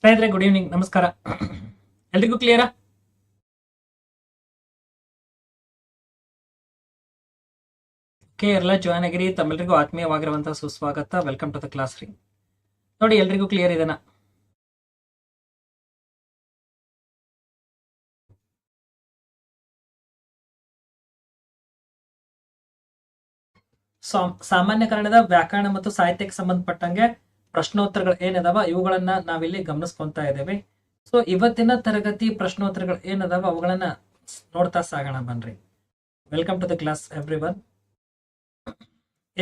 ಸ್ನೇಹಿತರೆ good evening ನಮಸ್ಕಾರ. ಎಲ್ರಿಗೂ ಕ್ಲಿಯರಾ ಓಕೆ ಎಲ್ಲ ಜಾಯ್ನ್ ಆಗಿರಿ ಆತ್ಮೀಯವಾಗಿರುವಂತಹ ಸುಸ್ವಾಗತ. ವೆಲ್ಕಮ್ ಟು ದ ಕ್ಲಾಸ್ ರೀ ನೋಡಿ, ಎಲ್ರಿಗೂ ಕ್ಲಿಯರ್ ಇದೆನಾ? ಸಾಮಾನ್ಯ ಕನ್ನಡದ ವ್ಯಾಕರಣ ಮತ್ತು ಸಾಹಿತ್ಯಕ್ಕೆ ಸಂಬಂಧಪಟ್ಟಂಗೆ ಪ್ರಶ್ನೋತ್ತರಗಳು ಏನದಾವ, ಇವುಗಳನ್ನ ನಾವಿಲ್ಲಿ ಗಮನಿಸ್ಕೊಂತಾ ಇದ್ದೇವೆ. ಸೊ ಇವತ್ತಿನ ತರಗತಿ ಪ್ರಶ್ನೋತ್ತರಗಳು ಏನದಾವ, ಅವುಗಳನ್ನ ನೋಡ್ತಾ ಸಾಗೋಣ ಬನ್ರಿ. Welcome to the class everyone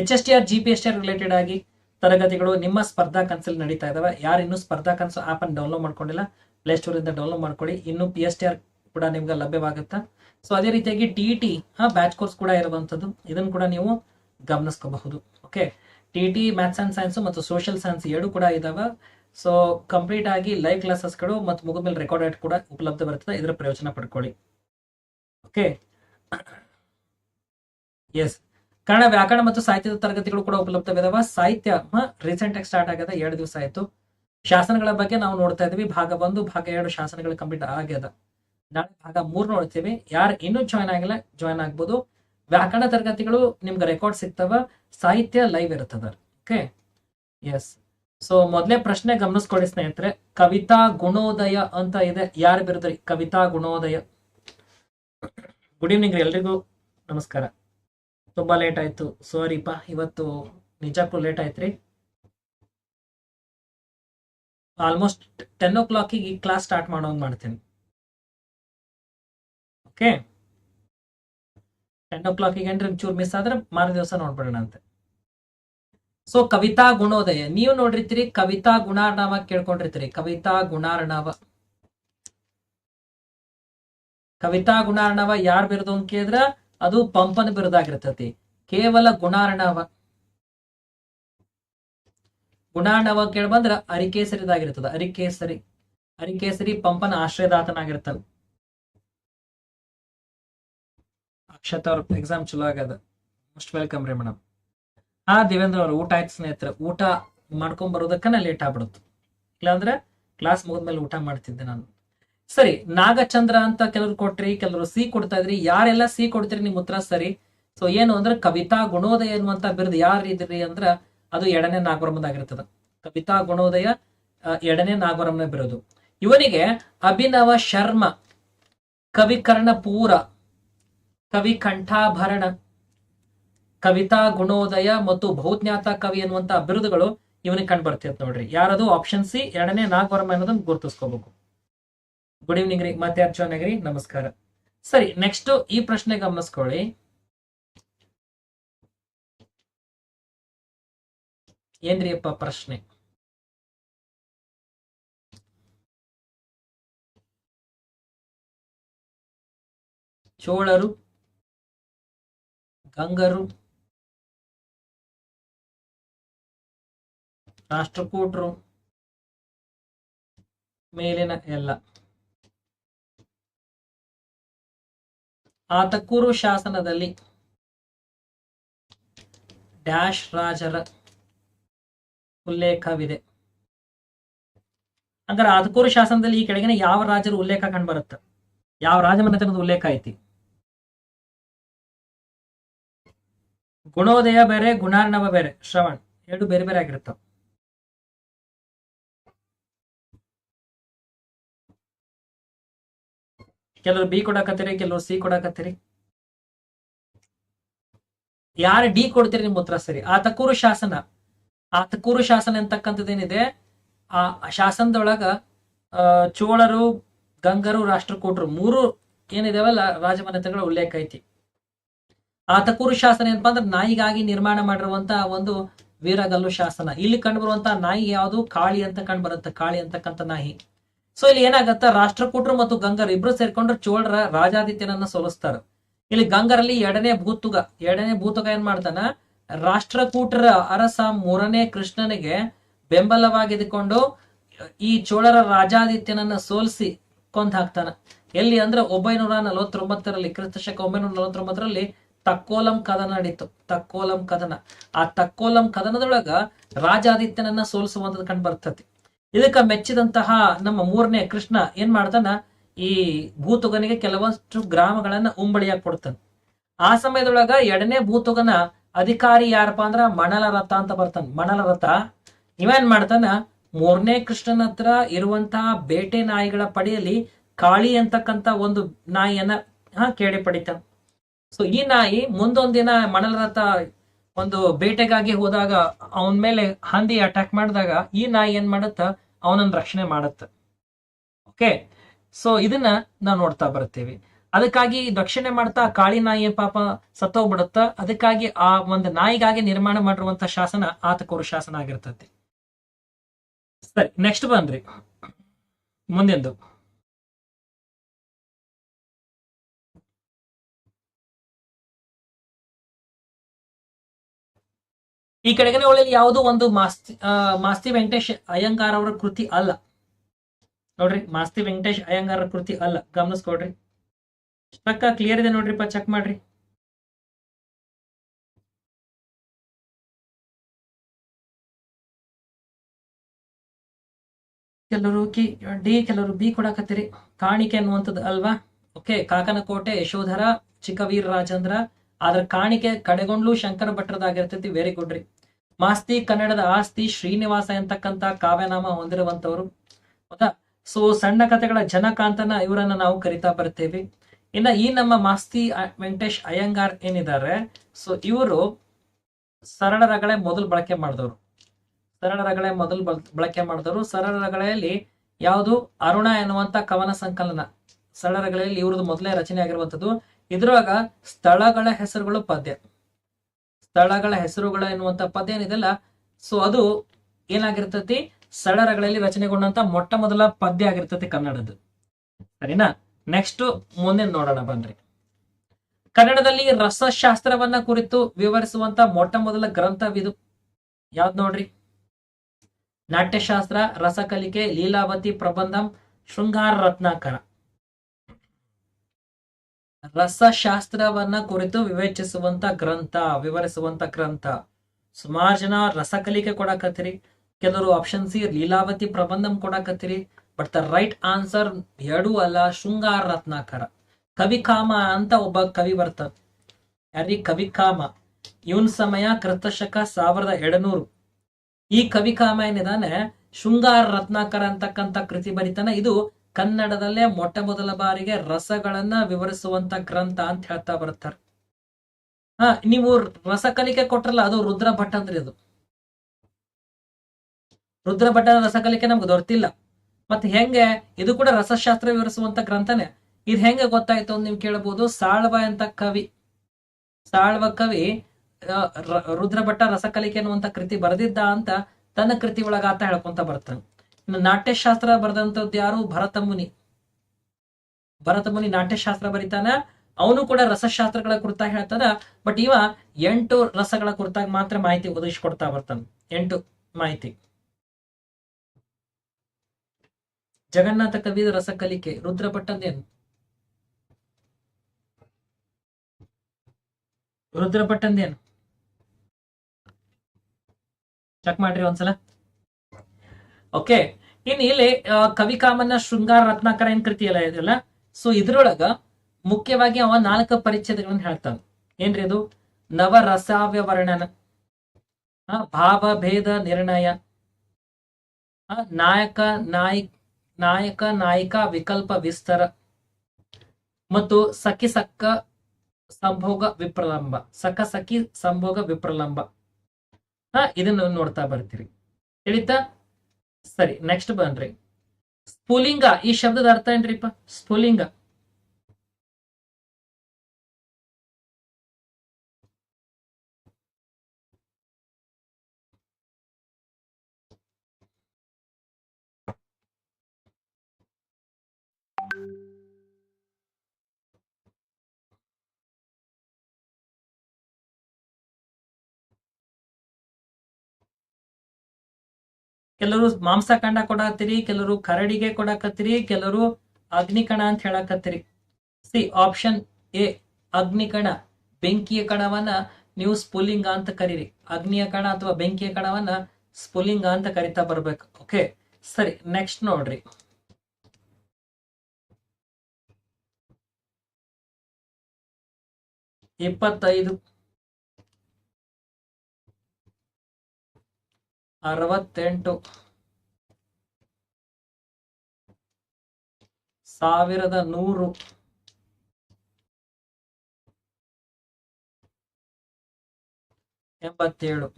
H S T R G P S T R related ಆಗಿ ತರಗತಿಗಳು ನಿಮ್ಮ ಸ್ಪರ್ಧಾ ಕನ್ಸಲ್ಲಿ ನಡೀತಾ ಇದಾವೆ. ಯಾರು ಇನ್ನೂ ಸ್ಪರ್ಧಾ ಕನ್ಸು ಆಪ್ ಅನ್ನು ಡೌನ್ಲೋಡ್ ಮಾಡ್ಕೊಂಡಿಲ್ಲ ಪ್ಲೇಸ್ಟೋರ್ ಇಂದ ಡೌನ್ಲೋಡ್ ಮಾಡ್ಕೊಳ್ಳಿ. ಇನ್ನು ಪಿ ಎಸ್ ಟಿ ಆರ್ ಕೂಡ ನಿಮ್ಗೆ ಲಭ್ಯವಾಗುತ್ತಾ? ಸೊ ಅದೇ ರೀತಿಯಾಗಿ ಟಿ ಟಿ ಬ್ಯಾಚ್ ಕೋರ್ಸ್ ಕೂಡ ಇರುವಂತದ್ದು ಇದನ್ನು ಕೂಡ ನೀವು ಗಮನಿಸ್ಕೋಬಹುದು. Okay T T maths and science ಮತ್ತು ಸೋಷಿಯಲ್ ಸೈನ್ಸ್ ಎರಡು ಕೂಡ ಇದಾವೆ. ಸೊ ಕಂಪ್ಲೀಟ್ ಆಗಿ ಲೈವ್ ಕ್ಲಾಸಸ್ಗಳು ಮತ್ತು ಮುಗಿದ್ಮೇಲೆ ರೆಕಾರ್ಡೆಡ್ ಕೂಡ ಉಪಲಬ್ಧ ಬರ್ತದೆ. ಇದರ ಪ್ರಯೋಜನ ಪಡ್ಕೊಳ್ಳಿ. ಓಕೆ ಎಸ್ ಕನ್ನಡ ವ್ಯಾಕರಣ ಮತ್ತು ಸಾಹಿತ್ಯದ ತರಗತಿಗಳು ಕೂಡ ಉಪಲಬ್ಧವಿದಾವ. ಸಾಹಿತ್ಯ ರೀಸೆಂಟ್ ಆಗಿ ಸ್ಟಾರ್ಟ್ ಆಗದ ಎರಡು ದಿವಸ ಆಯ್ತು. ಶಾಸನಗಳ ಬಗ್ಗೆ ನಾವು ನೋಡ್ತಾ ಇದೀವಿ. ಭಾಗ ಒಂದು, ಭಾಗ ಎರಡು ಶಾಸನಗಳು ಕಂಪ್ಲೀಟ್ ಆಗ್ಯದ. ನಾಳೆ ಭಾಗ ಮೂರು ನೋಡ್ತೀವಿ. ಯಾರು ಇನ್ನೂ ಜಾಯ್ನ್ ಆಗಿಲ್ಲ ಜಾಯ್ನ್ ಆಗ್ಬೋದು. ವ್ಯಾಕರಣ ತರಗತಿಗಳು ನಿಮ್ಗೆ ರೆಕಾರ್ಡ್ ಸಿಗ್ತವ, ಸಾಹಿತ್ಯ ಲೈವ್ ಇರುತ್ತದ. ಓಕೆ ಎಸ್ ಸೊ ಮೊದಲೇ ಪ್ರಶ್ನೆ ಗಮನಿಸ್ಕೊಳ್ಳಿ ಸ್ನೇಹಿತರೆ. ಕವಿತಾ ಗುಣೋದಯ ಅಂತ ಇದೆ. ಯಾರು ಬಿರುದ್ರಿ? ಕವಿತಾ ಗುಣೋದಯ. ಗುಡ್ ಈವ್ನಿಂಗ್ ಎಲ್ರಿಗೂ. ನಮಸ್ಕಾರ. ತುಂಬಾ ಲೇಟ್ ಆಯ್ತು. ಸಾರಿಪ್ಪ ಇವತ್ತು ನಿಜಕ್ಕೂ ಲೇಟ್ ಆಯ್ತ್ರಿ. ಆಲ್ಮೋಸ್ಟ್ ಟೆನ್ ಓ ಕ್ಲಾಕಿಗೆ ಈ ಕ್ಲಾಸ್ ಸ್ಟಾರ್ಟ್ ಮಾಡೋಂಗ್ ಮಾಡ್ತೀನಿ. ಓಕೆ ಟೆನ್ ಓ ಕ್ಲಾಕಿಗೆ ಏನ್ರಿ ಚೂರ್ ಮಿಸ್ ಆದ್ರೆ ಮಾರ ದಿವಸ ನೋಡ್ಬಿಡೋಣ ಅಂತೆ ಸೊ ಕವಿತಾ ಗುಣೋದಯ, ನೀವು ನೋಡಿರ್ತೀರಿ ಕವಿತಾ ಗುಣಾರ್ಣವ ಕೇಳ್ಕೊಂಡಿರ್ತೀರಿ. ಕವಿತಾ ಗುಣಾರ್ಣವ. ಕವಿತಾ ಗುಣಾರ್ಣವ ಯಾರ್ ಬಿರುದು ಅಂತ ಕೇಳಿದ್ರ ಅದು ಪಂಪನ ಬಿರುದಾಗಿರ್ತತಿ. ಕೇವಲ ಗುಣಾರ್ಣವ. ಗುಣಾರ್ಣವ ಕೇಳಿ ಬಂದ್ರ ಅರಿಕೇಸರಿದಾಗಿರ್ತದ. ಅರಿಕೇಸರಿ. ಅರಿಕೇಸರಿ ಪಂಪನ ಆಶ್ರಯದಾತನಾಗಿರ್ತಾನ. ಅಕ್ಷತಾ ಅವ್ರ ಎಕ್ಸಾಮ್ ಚಲೋ ಆಗ್ಯದ ಮೋಸ್ಟ್ ವೆಲ್ಕಮ್ ರೀ ಮೇಡಮ್ ಹಾ, ದೇವೇಂದ್ರ ಅವ್ರ, ಊಟ ಆಯ್ತು ಸ್ನೇಹಿತರೆ. ಊಟ ಮಾಡ್ಕೊಂಡ್ ಬರೋದಕ್ಕನ ಲೇಟ್ ಆಗ್ಬಿಡುತ್ತೆ. ಇಲ್ಲಾಂದ್ರೆ ಕ್ಲಾಸ್ ಮುಗಿದ್ಮೇಲೆ ಊಟ ಮಾಡ್ತಿದ್ದೆ ನಾನು. ಸರಿ, ನಾಗಚಂದ್ರ ಅಂತ ಕೆಲವ್ರು ಕೊಟ್ರಿ, ಕೆಲವರು ಸಿ ಕೊಡ್ತಾ ಇದ್ರಿ. ಯಾರೆಲ್ಲ ಸಿ ಕೊಡ್ತೀರಿ, ನಿಮ್ ಉತ್ತರ ಸರಿ. ಸೊ ಏನು ಅಂದ್ರೆ ಕವಿತಾ ಗುಣೋದಯ ಅನ್ನುವಂತ ಬಿರುದು ಯಾರು ಇದ್ರಿ ಅಂದ್ರ ಅದು ಎರಡನೇ ನಾಗವರಮದಾಗಿರ್ತದ ಕವಿತಾ ಗುಣೋದಯ ಎರಡನೇ ನಾಗವರಮನ ಬಿರೋದು. ಇವನಿಗೆ ಅಭಿನವ ಶರ್ಮ ಕವಿಕರ್ಣ ಕರ್ಣಪೂರ ಕವಿ ಕಂಠಾಭರಣ, ಕವಿತಾ ಗುಣೋದಯ ಮತ್ತು ಬಹುಜ್ಞಾತ ಕವಿ ಅನ್ನುವಂತ ಬಿರುದುಗಳು ಇವನಿಗೆ ಕಂಡು ಬರ್ತಿತ್ತು ನೋಡ್ರಿ. ಯಾರದು? ಆಪ್ಷನ್ ಸಿ ಎರಡನೇ ನಾಗವರ್ಮ ಅನ್ನೋದನ್ನ ಗುರುತಿಸ್ಕೋಬೇಕು. ಗುಡ್ ಈವ್ನಿಂಗ್ ರೀ, ಮತ್ತೆ ಜಾಯ್ನ್ ನಮಸ್ಕಾರ. ಸರಿ ನೆಕ್ಸ್ಟ್ ಈ ಪ್ರಶ್ನೆ ಗಮನಿಸ್ಕೊಳ್ಳಿ. ಏನ್ರಿ ಅಪ್ಪ ಪ್ರಶ್ನೆ? ಚೋಳರು ಗಂಗರು. ರಾಷ್ಟ್ರಕೂಟರು. ಮೇಲಿನ ಎಲ್ಲ. ಆತಕೂರು ಶಾಸನದಲ್ಲಿ ಡ್ಯಾಶ್ ರಾಜರ ಉಲ್ಲೇಖವಿದೆ. ಅಂದ್ರೆ ಆತಕೂರು ಶಾಸನದಲ್ಲಿ ಈ ಕೆಳಗಿನ ಯಾವ ರಾಜರ ಉಲ್ಲೇಖ ಕಂಡು ಬರುತ್ತೆ ಯಾವ ರಾಜಮನೆತನದ ಉಲ್ಲೇಖ ಐತಿ? ಗುಣೋದಯ ಬೇರೆ, ಗುಣಾರ್ಣವ ಬೇರೆ. ಶ್ರವಣ್, ಎರಡು ಬೇರೆ ಬೇರೆ ಆಗಿರ್ತಾವ ಕೆಲವರು ಬಿ ಕೊಡಕತ್ತೀರಿ, ಕೆಲವರು ಸಿ ಕೊಡಕತ್ತೀರಿ. ಯಾರು ಡಿ ಕೊಡ್ತೀರಿ ನಿಮ್ಮ ಉತ್ತರ ಸರಿ. ಆತಕೂರು ಶಾಸನ. ಆತಕೂರು ಶಾಸನ ಅಂತಕ್ಕಂಥದ್ದೇನಿದೆ ಆ ಶಾಸನದೊಳಗ ಚೋಳರು, ಗಂಗರು, ರಾಷ್ಟ್ರಕೂಟರು ಮೂರು ಏನಿದಾವಲ್ಲ ರಾಜಮನೆತಗಳ ಉಲ್ಲೇಖ ಐತಿ. ಆತಕೂರು ಶಾಸನ ಏನಪ್ಪಾ ಅಂದ್ರೆ ನಾಯಿಗಾಗಿ ನಿರ್ಮಾಣ ಮಾಡಿರುವಂತ ಒಂದು ವೀರಗಲ್ಲು ಶಾಸನ. ಇಲ್ಲಿ ಕಂಡು ಬರುವಂತ ನಾಯಿ ಯಾವುದು? ಕಾಳಿ ಅಂತ ಕಂಡು ಬರುತ್ತೆ. ಕಾಳಿ ಅಂತಕ್ಕಂಥ ನಾಯಿ. ಸೊ ಇಲ್ಲಿ ಏನಾಗತ್ತ? ರಾಷ್ಟ್ರಕೂಟರು ಮತ್ತು ಗಂಗರ್ ಇಬ್ರು ಸೇರ್ಕೊಂಡು ಚೋಳರ ರಾಜಾದಿತ್ಯನನ್ನ ಸೋಲಿಸ್ತಾರ. ಇಲ್ಲಿ ಗಂಗರಲ್ಲಿ ಎರಡನೇ ಭೂತುಗ. ಎರಡನೇ ಭೂತುಗ ಏನ್ ಮಾಡ್ತಾನ? ರಾಷ್ಟ್ರಕೂಟರ ಅರಸ ಮೂರನೇ ಕೃಷ್ಣನಿಗೆ ಬೆಂಬಲವಾಗಿದ್ದುಕೊಂಡು ಈ ಚೋಳರ ರಾಜಾದಿತ್ಯನನ್ನ ಸೋಲಿಸಿ ಕೊಂದ್ ಹಾಕ್ತಾನ. ಎಲ್ಲಿ ಅಂದ್ರೆ ಒಂಬೈನೂರ ನಲವತ್ತೊಂಬತ್ತರಲ್ಲಿ ಕ್ರಿಸ್ತ ಶಕ ಒಂಬೈನೂರ ನಲವತ್ತೊಂಬತ್ತರಲ್ಲಿ ತಕ್ಕೋಲಂ ಕದನ ನಡೀತು ತಕ್ಕೋಲಂ ಕದನ. ಆ ತಕ್ಕೋಲಂ ಕದನದೊಳಗ ರಾಜಾದಿತ್ಯನನ್ನ ಸೋಲಿಸುವಂತದ್ದು ಕಂಡು ಬರ್ತತಿ. ಇದಕ್ಕ ಮೆಚ್ಚಿದಂತಹ ನಮ್ಮ ಮೂರನೇ ಕೃಷ್ಣ ಏನ್ ಮಾಡ್ತಾನ? ಈ ಭೂತುಗನಿಗೆ ಕೆಲವಷ್ಟು ಗ್ರಾಮಗಳನ್ನ ಉಂಬಳಿಯಾಗಿ ಕೊಡ್ತಾನೆ. ಆ ಸಮಯದೊಳಗ ಎರಡನೇ ಭೂತುಗನ ಅಧಿಕಾರಿ ಯಾರಪ್ಪ ಅಂದ್ರ ಮಣಲ ರಥ ಅಂತ ಬರ್ತಾನೆ. ಮಣಲ ರಥ ಇವೇನ್ ಮಾಡ್ತಾನ? ಮೂರನೇ ಕೃಷ್ಣನ ಹತ್ರ ಇರುವಂತಹ ಬೇಟೆ ನಾಯಿಗಳ ಪಡೆಯಲ್ಲಿ ಕಾಳಿ ಅಂತಕ್ಕಂತ ಒಂದು ನಾಯಿಯನ್ನ, ಹಾ ಕೇಳಿ ಪಡಿತಾನ. ಸೊ ಈ ನಾಯಿ ಮುಂದೊಂದಿನ ಮಣಲರಥ ಒಂದು ಬೇಟೆಗಾಗಿ ಹೋದಾಗ ಅವನ ಮೇಲೆ ಹಂದಿ ಅಟ್ಯಾಕ್ ಮಾಡಿದಾಗ ಈ ನಾಯಿ ಏನ್ ಮಾಡುತ್ತ? ಅವನನ್ನ ರಕ್ಷಣೆ ಮಾಡುತ್ತ. ಓಕೆ ಸೊ ಇದನ್ನ ನಾವು ನೋಡ್ತಾ ಬರ್ತೀವಿ ಅದಕ್ಕಾಗಿ ರಕ್ಷಣೆ ಮಾಡ್ತಾ ಕಾಳಿ ನಾಯಿ ಪಾಪ ಸತ್ತೋಗ್ಬಿಡುತ್ತ. ಅದಕ್ಕಾಗಿ ಆ ಒಂದು ನಾಯಿಗಾಗಿ ನಿರ್ಮಾಣ ಮಾಡಿರುವಂತ ಶಾಸನ ಆತಕೋರು ಶಾಸನ ಆಗಿರ್ತತಿ. ಸರಿ ನೆಕ್ಸ್ಟ್ ಬಂದ್ರಿ. ಮುಂದಿಂದು. ಈ ಕೆಳಗಿನ ಒಳ್ಳೆ ಯಾವುದೋ ಒಂದು ಮಾಸ್ತಿ ಮಾಸ್ತಿ ವೆಂಕಟೇಶ್ ಅಯ್ಯಂಗಾರ್ ಅವರ ಕೃತಿ ಅಲ್ಲ. ನೋಡ್ರಿ, ಮಾಸ್ತಿ ವೆಂಕಟೇಶ್ ಅಯ್ಯಂಗಾರ ಕೃತಿ ಅಲ್ಲ. ಗಮನಿಸ್ಕೊಡ್ರಿ ಪಕ್ಕ ಕ್ಲಿಯರ್ ಇದೆ ನೋಡ್ರಿಪ್ಪ ಚೆಕ್ ಮಾಡ್ರಿ. ಕೆಲವರು ಕಿ, ಡಿ, ಕೆಲವರು ಬಿ ಕೊಡಕತ್ತೀರಿ. ಕಾಣಿಕೆ ಅನ್ನುವಂಥದ್ದು ಅಲ್ವಾ? ಓಕೆ, ಕಾಕನಕೋಟೆ, ಯಶೋಧರ ಚಿಕ್ಕವೀರ ರಾಜೇಂದ್ರ ಆದ್ರ ಕಾಣಿಕೆ ಕಡೆಗೊಂಡ್ಲು ಶಂಕರ ಭಟ್ರದಾಗಿರ್ತೈತಿ ವೆರಿ ಗುಡ್ ರೀ. ಮಾಸ್ತಿ ಕನ್ನಡದ ಆಸ್ತಿ ಶ್ರೀನಿವಾಸ ಎಂತಕ್ಕಂತ ಕಾವ್ಯನಾಮ ಹೊಂದಿರುವಂತವರು ಹೌದಾ ಸೊ ಸಣ್ಣ ಕಥೆಗಳ ಜನಕ ಅಂತನ ಇವರನ್ನ ನಾವು ಕರಿತಾ ಬರ್ತೇವೆ. ಇನ್ನ ಈ ನಮ್ಮ ಮಾಸ್ತಿ ವೆಂಕಟೇಶ್ ಅಯ್ಯಂಗಾರ್ ಏನಿದ್ದಾರೆ, ಸೊ ಇವರು ಸರಳ ರಗಳೆ ಮೊದಲು ಬಳಕೆ ಮಾಡಿದವರು. ಸರಳ ರಗಳೆ ಮೊದಲು ಬಳ- ಬಳಕೆ ಮಾಡಿದವರು. ಸರಳ ರಗಳೆಯಲ್ಲಿ ಯಾವುದು? ಅರುಣ ಎನ್ನುವಂತ ಕವನ ಸಂಕಲನ. ಸರಳ ರಗಳೆಯಲ್ಲಿ ಇವ್ರದ್ದು ಮೊದಲೇ ರಚನೆ ಆಗಿರುವಂತದ್ದು ಇದ್ರೊಳಗ ಸ್ಥಳಗಳ ಹೆಸರುಗಳು ಪದ್ಯ. ಸ್ಥಳಗಳ ಹೆಸರುಗಳ ಎನ್ನುವಂತ ಪದ ಏನಿದೆಲ್ಲ? ಸೊ ಅದು ಏನಾಗಿರ್ತತಿ? ಸಡರಗಳಲ್ಲಿ ರಚನೆಗೊಂಡಂತ ಮೊಟ್ಟ ಮೊದಲ ಪದ್ಯ ಆಗಿರ್ತತಿ ಕನ್ನಡದ್ದು. ಸರಿನಾ? ನೆಕ್ಸ್ಟ್ ಮುಂದೆ ನೋಡೋಣ ಬನ್ರಿ. ಕನ್ನಡದಲ್ಲಿ ರಸಶಾಸ್ತ್ರವನ್ನ ಕುರಿತು ವಿವರಿಸುವಂತ ಮೊಟ್ಟ ಮೊದಲ ಗ್ರಂಥವಿದು ಯಾವ್ದು ನೋಡ್ರಿ? ನಾಟ್ಯಶಾಸ್ತ್ರ, ರಸಕಲಿಕೆ, ಲೀಲಾವತಿ, ಪ್ರಬಂಧಂ ಶೃಂಗಾರ ರತ್ನಾಕರ ರಸಶಾಸ್ತ್ರವನ್ನ ಕುರಿತು ವಿವೇಚಿಸುವಂತ ಗ್ರಂಥ, ವಿವರಿಸುವಂತ ಗ್ರಂಥ. ಸುಮಾರು ಜನ ರಸ ಕಲಿಕೆ ಕೊಡಕತ್ತಿರಿ. ಕೆಲವರು ಆಪ್ಷನ್ ಸಿ ಲೀಲಾವತಿ ಪ್ರಬಂಧಂ ಕೊಡಕತ್ತಿರಿ. ಬಟ್ ದ ರೈಟ್ ಆನ್ಸರ್ ಎರಡೂ ಅಲ್ಲ, ಶೃಂಗಾರ ರತ್ನಾಕರ. ಕವಿಕಾಮ ಅಂತ ಒಬ್ಬ ಕವಿ ಬರ್ತಾನ. ಯಾರಿ ಕವಿಕಾಮ? ಇವನ್ ಸಮಯ ಕ್ರಿಸ್ತಶಕ ಸಾವಿರದ ಎರಡನೂರು. ಈ ಕವಿಕಾಮ ಏನಿದಾನೆ? ಶೃಂಗಾರ ರತ್ನಾಕರ ಅಂತಕ್ಕಂಥ ಕೃತಿ ಬರಿತಾನೆ. ಇದು ಕನ್ನಡದಲ್ಲೇ ಮೊಟ್ಟ ಮೊದಲ ಬಾರಿಗೆ ರಸಗಳನ್ನ ವಿವರಿಸುವಂತ ಗ್ರಂಥ ಅಂತ ಹೇಳ್ತಾ ಬರ್ತಾರೆ ಹಾ ನೀವು ರಸ ಕಲಿಕೆ ಕೊಟ್ರಲ್ಲ ಅದು ರುದ್ರ ಭಟ್ ಅಂದ್ರೆ ಇದು ರುದ್ರ ಭಟ್ಟನ ರಸಕಲಿಕೆ ನಮ್ಗೆ ದೊರೆತಿಲ್ಲ. ಮತ್ತೆ ಹೆಂಗೆ ಇದು ಕೂಡ ರಸಶಾಸ್ತ್ರ ವಿವರಿಸುವಂತ ಗ್ರಂಥನೇ. ಇದು ಹೆಂಗೆ ಗೊತ್ತಾಯ್ತು ಅಂತ ನೀವು ಕೇಳಬಹುದು ಸಾಳ್ವ ಅಂತ ಕವಿ ಸಾಳ್ವ ಕವಿ ಆ, ರ- ರುದ್ರ ಭಟ್ಟ ರಸಕಲಿಕೆ ಅನ್ನುವಂತ ಕೃತಿ ಬರೆದಿದ್ದ ಅಂತ ತನ್ನ ಕೃತಿ ಒಳಗ ಆತ ಹೇಳ್ಕೊಂತ ಬರ್ತಾನೆ. ನಾಟ್ಯಶಾಸ್ತ್ರ ಬರೆದಂತದ್ದು ಯಾರು? ಭರತ ಮುನಿ ಭರತ ಮುನಿ ನಾಟ್ಯಶಾಸ್ತ್ರ ಬರಿತಾನ. ಅವನು ಕೂಡ ರಸಶಾಸ್ತ್ರಗಳ ಕುರಿತಾಗಿ ಹೇಳ್ತಾನ. ಬಟ್ ಇವ ಎಂಟು ರಸಗಳ ಕುರಿತಾಗಿ ಮಾತ್ರ ಮಾಹಿತಿ ಒದಗಿಸಿಕೊಡ್ತಾ ಬರ್ತಾನೆ. ಎಂಟು ಮಾಹಿತಿ. ಜಗನ್ನಾಥ ಕವಿದ ರಸ ಕಲಿಕೆ ಭಟ್ಟಂದೇನು? ರುದ್ರ ಭಟ್ಟಂದೇನು? ಚೆಕ್ ಮಾಡ್ರಿ ಒಂದ್ಸಲ. ಓಕೆ ಇನ್ ಇಲ್ಲಿ ಕವಿಕಾಮನ ಕವಿ ಶೃಂಗಾರ ರತ್ನಾಕರ ಏನ್ ಕೃತಿ ಎಲ್ಲ ಇದೆಯಲ್ಲ? ಸೊ ಇದ್ರೊಳಗ ಮುಖ್ಯವಾಗಿ ಅವ ನಾಲ್ಕು ಪರಿಚ್ಛೇದಗಳನ್ನ ಹೇಳ್ತಾನ. ಏನ್ರಿ ಅದು? ನವರಸಾವ್ಯ ವರ್ಣನ ಭಾವ, ಭೇದ, ನಿರ್ಣಯ. ನಾಯಕ ನಾಯಕ ನಾಯಕ್ ನಾಯಕ, ನಾಯಿಕ, ವಿಕಲ್ಪ, ವಿಸ್ತಾರ. ಮತ್ತು ಸಖಿ, ಸಕ್ಕ, ಸಂಭೋಗ, ವಿಪ್ರಲಂಬ. ಸಖ, ಸಖಿ, ಸಂಭೋಗ, ವಿಪ್ರಲಂಬ. ಹಾ, ಇದನ್ನ ನೋಡ್ತಾ ಬರ್ತೀರಿ. ತಿಳಿತಾ? ಸರಿ ನೆಕ್ಸ್ಟ್ ಬನ್ರಿ ಸ್ಫುಲಿಂಗ ಈ ಶಬ್ದದ ಅರ್ಥ ಏನ್ರಿಪ್ಪ? ಸ್ಫುಲಿಂಗ. ಕೆಲವರು ಮಾಂಸಖಂಡ ಕೊಡಕತ್ತೀರಿ, ಕೆಲವರು ಕರಡಿಗೆ ಕೊಡಕತ್ತೀರಿ, ಕೆಲವರು ಅಗ್ನಿಕಣ ಅಂತ ಹೇಳಕತ್ತೀರಿ. ಸಿ ಆಪ್ಷನ್ ಎ ಅಗ್ನಿಕಣ. ಬೆಂಕಿಯ ಕಣವನ್ನ ನೀವು ಸ್ಫುಲಿಂಗ ಅಂತ ಕರೀರಿ. ಅಗ್ನಿಯ ಕಣ ಅಥವಾ ಬೆಂಕಿಯ ಕಣವನ್ನ ಸ್ಫುಲಿಂಗ ಅಂತ ಕರಿತಾ ಬರ್ಬೇಕು. ಓಕೆ ಸರಿ ನೆಕ್ಸ್ಟ್ ನೋಡ್ರಿ. ಇಪ್ಪತ್ತೈದು. ಅರವತ್ತೆಂಟು. ಸಾವಿರದ ನೂರು. ಎಂಬತ್ತೇಳು.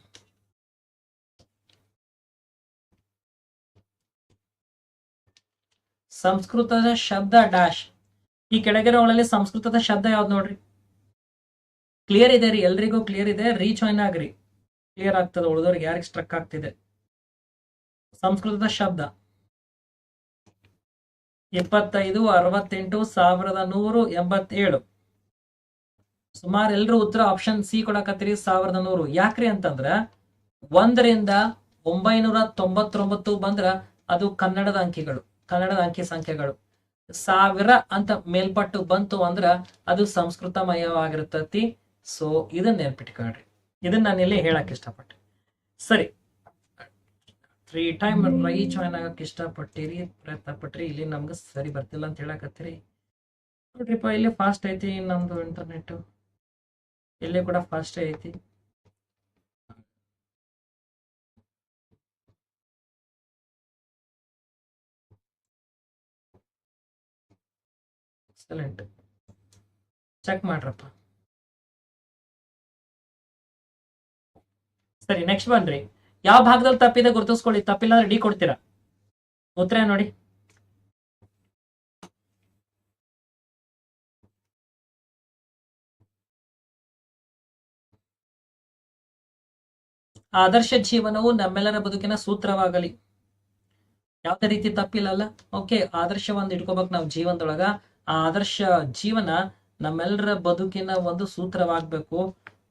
ಸಂಸ್ಕೃತದ ಶಬ್ದ ಡ್ಯಾಶ್. ಈ ಕೆಳಗಿರೋಗಳಲ್ಲಿ ಸಂಸ್ಕೃತದ ಶಬ್ದ ಯಾವ್ದು ನೋಡ್ರಿ? ಕ್ಲಿಯರ್ ಇದೆ ರೀ, ಎಲ್ರಿಗೂ ಕ್ಲಿಯರ್ ಇದೆ ರೀಜಾಯ್ನ್ ಆಗ್ರಿ. ಕ್ಲಿಯರ್ ಆಗ್ತದೆ, ಉಳಿದವ್ರಿಗೆ ಯಾರಿಗೆ ಸ್ಟ್ರಕ್ ಆಗ್ತಿದೆ? ಸಂಸ್ಕೃತದ ಶಬ್ದ. ಇಪ್ಪತ್ತೈದು ಅರವತ್ತೆಂಟು, ಸಾವಿರದ ನೂರು, ಎಂಬತ್ತೇಳು. ಸುಮಾರು ಎಲ್ಲರೂ ಉತ್ತರ ಆಪ್ಷನ್ ಸಿ ಕೊಡಕತ್ತೀರಿ, ಸಾವಿರದ ನೂರು. ಯಾಕ್ರಿ ಅಂತಂದ್ರ, ಒಂದರಿಂದ ಒಂಬೈನೂರ ತೊಂಬತ್ತೊಂಬತ್ತು ಬಂದ್ರ ಅದು ಕನ್ನಡದ ಅಂಕಿಗಳು, ಕನ್ನಡದ ಅಂಕಿ ಸಂಖ್ಯೆಗಳು. ಸಾವಿರ ಅಂತ ಮೇಲ್ಪಟ್ಟು ಬಂತು ಅಂದ್ರ ಅದು ಸಂಸ್ಕೃತಮಯವಾಗಿರ್ತತಿ. ಸೊ ಇದನ್ನ ನೆನ್ಪಿಟ್ಕೊಳ್ರಿ. ಇದನ್ನ ನಾನು ಇಲ್ಲಿ ಹೇಳಕ್ ಇಷ್ಟಪಟ್ಟೆ. ಸರಿ. ತ್ರೀ ಟೈಮ್ ರೈ ಜಾಯ್ನ್ ಆಗಕ್ ಇಷ್ಟಪಟ್ಟಿರಿ ಪ್ರಯತ್ನ ಪಟ್ರಿ ಇಲ್ಲಿ ನಮ್ಗೆ ಸರಿ ಬರ್ತಿಲ್ಲ ಅಂತ ಹೇಳಕತ್ತೀರಿ. ನೋಡ್ರಿಪ್ಪ, ಇಲ್ಲಿ ಫಾಸ್ಟ್ ಐತಿ ನಮ್ದು ಇಂಟರ್ನೆಟ್ ಇಲ್ಲಿ ಕೂಡ ಫಾಸ್ಟ್ ಐತಿ. ಎಕ್ಸಲೆಂಟ್ ಚೆಕ್ ಮಾಡ್ರಪ್ಪ. ಸರಿ ನೆಕ್ಸ್ಟ್ ಬನ್ರಿ ಯಾವ ಭಾಗದಲ್ಲಿ ತಪ್ಪಿದೆ ಗುರುತಿಸ್ಕೊಳ್ಳಿ. ತಪ್ಪಿಲ್ಲ ಅಂದ್ರೆ ಡಿ ಕೊಡ್ತೀರಾ? ಉತ್ತರ ನೋಡಿ. ಆದರ್ಶ ಜೀವನವು ನಮ್ಮೆಲ್ಲರ ಬದುಕಿನ ಸೂತ್ರವಾಗಲಿ. ಯಾವ್ದೇ ರೀತಿ ತಪ್ಪಿಲ್ಲಲ್ಲ? ಓಕೆ ಆದರ್ಶ ಒಂದ್ ಇಟ್ಕೋಬೇಕು ನಾವು ಜೀವನದೊಳಗ. ಆ ಆದರ್ಶ ಜೀವನ ನಮ್ಮೆಲ್ಲರ ಬದುಕಿನ ಒಂದು ಸೂತ್ರವಾಗ್ಬೇಕು.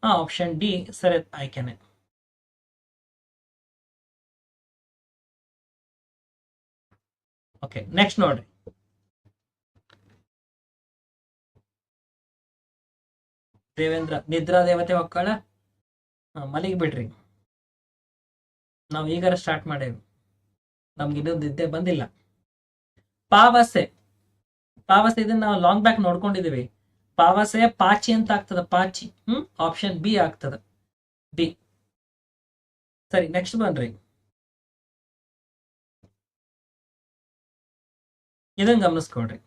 ಆಪ್ಷನ್ ಡಿ ಸರಿ ಆಯ್ಕೆನೆ. ಓಕೆ ನೆಕ್ಸ್ಟ್ ನೋಡ್ರಿ ದೇವೇಂದ್ರ, ನಿದ್ರಾ ದೇವತೆ ಒಕ್ಕಳ ಮಲಗಿ ಬಿಡ್ರಿ ನಾವು ಈಗಾರ ಸ್ಟಾರ್ಟ್ ಮಾಡೇವಿ. ನಮ್ಗೆ ಇನ್ನೊಂದು ನಿದ್ದೆ ಬಂದಿಲ್ಲ. ಪಾವಸೆ. ಪಾವಸೆ ಇದನ್ನ ನಾವು ಲಾಂಗ್ ಬ್ಯಾಕ್ ನೋಡ್ಕೊಂಡಿದೀವಿ. ಪಾವಸೆ, ಪಾಚಿ ಅಂತ ಆಗ್ತದ, ಪಾಚಿ. ಹ್ಮ್ ಆಪ್ಷನ್ ಬಿ ಆಗ್ತದ. ಬಿ ಸರಿ ನೆಕ್ಸ್ಟ್ ಬನ್ರಿ ಇದನ್ನ ಗಮನಿಸ್ಕೊಡ್ರಿ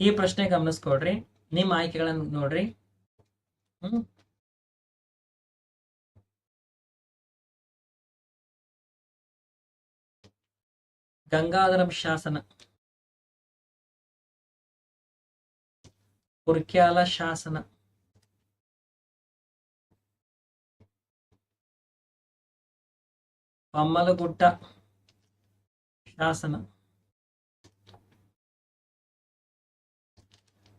ಈ ಪ್ರಶ್ನೆ ಗಮನಿಸ್ಕೊಳ್ರಿ. ನಿಮ್ಮ ಆಯ್ಕೆಗಳನ್ನು ನೋಡ್ರಿ. ಹ್ಮ್. ಗಂಗಾಧರಂ ಶಾಸನ. ಕುರ್ಕ್ಯಾಲ ಶಾಸನ. ಪಮ್ಮಲಗುಡ್ಡ ಶಾಸನ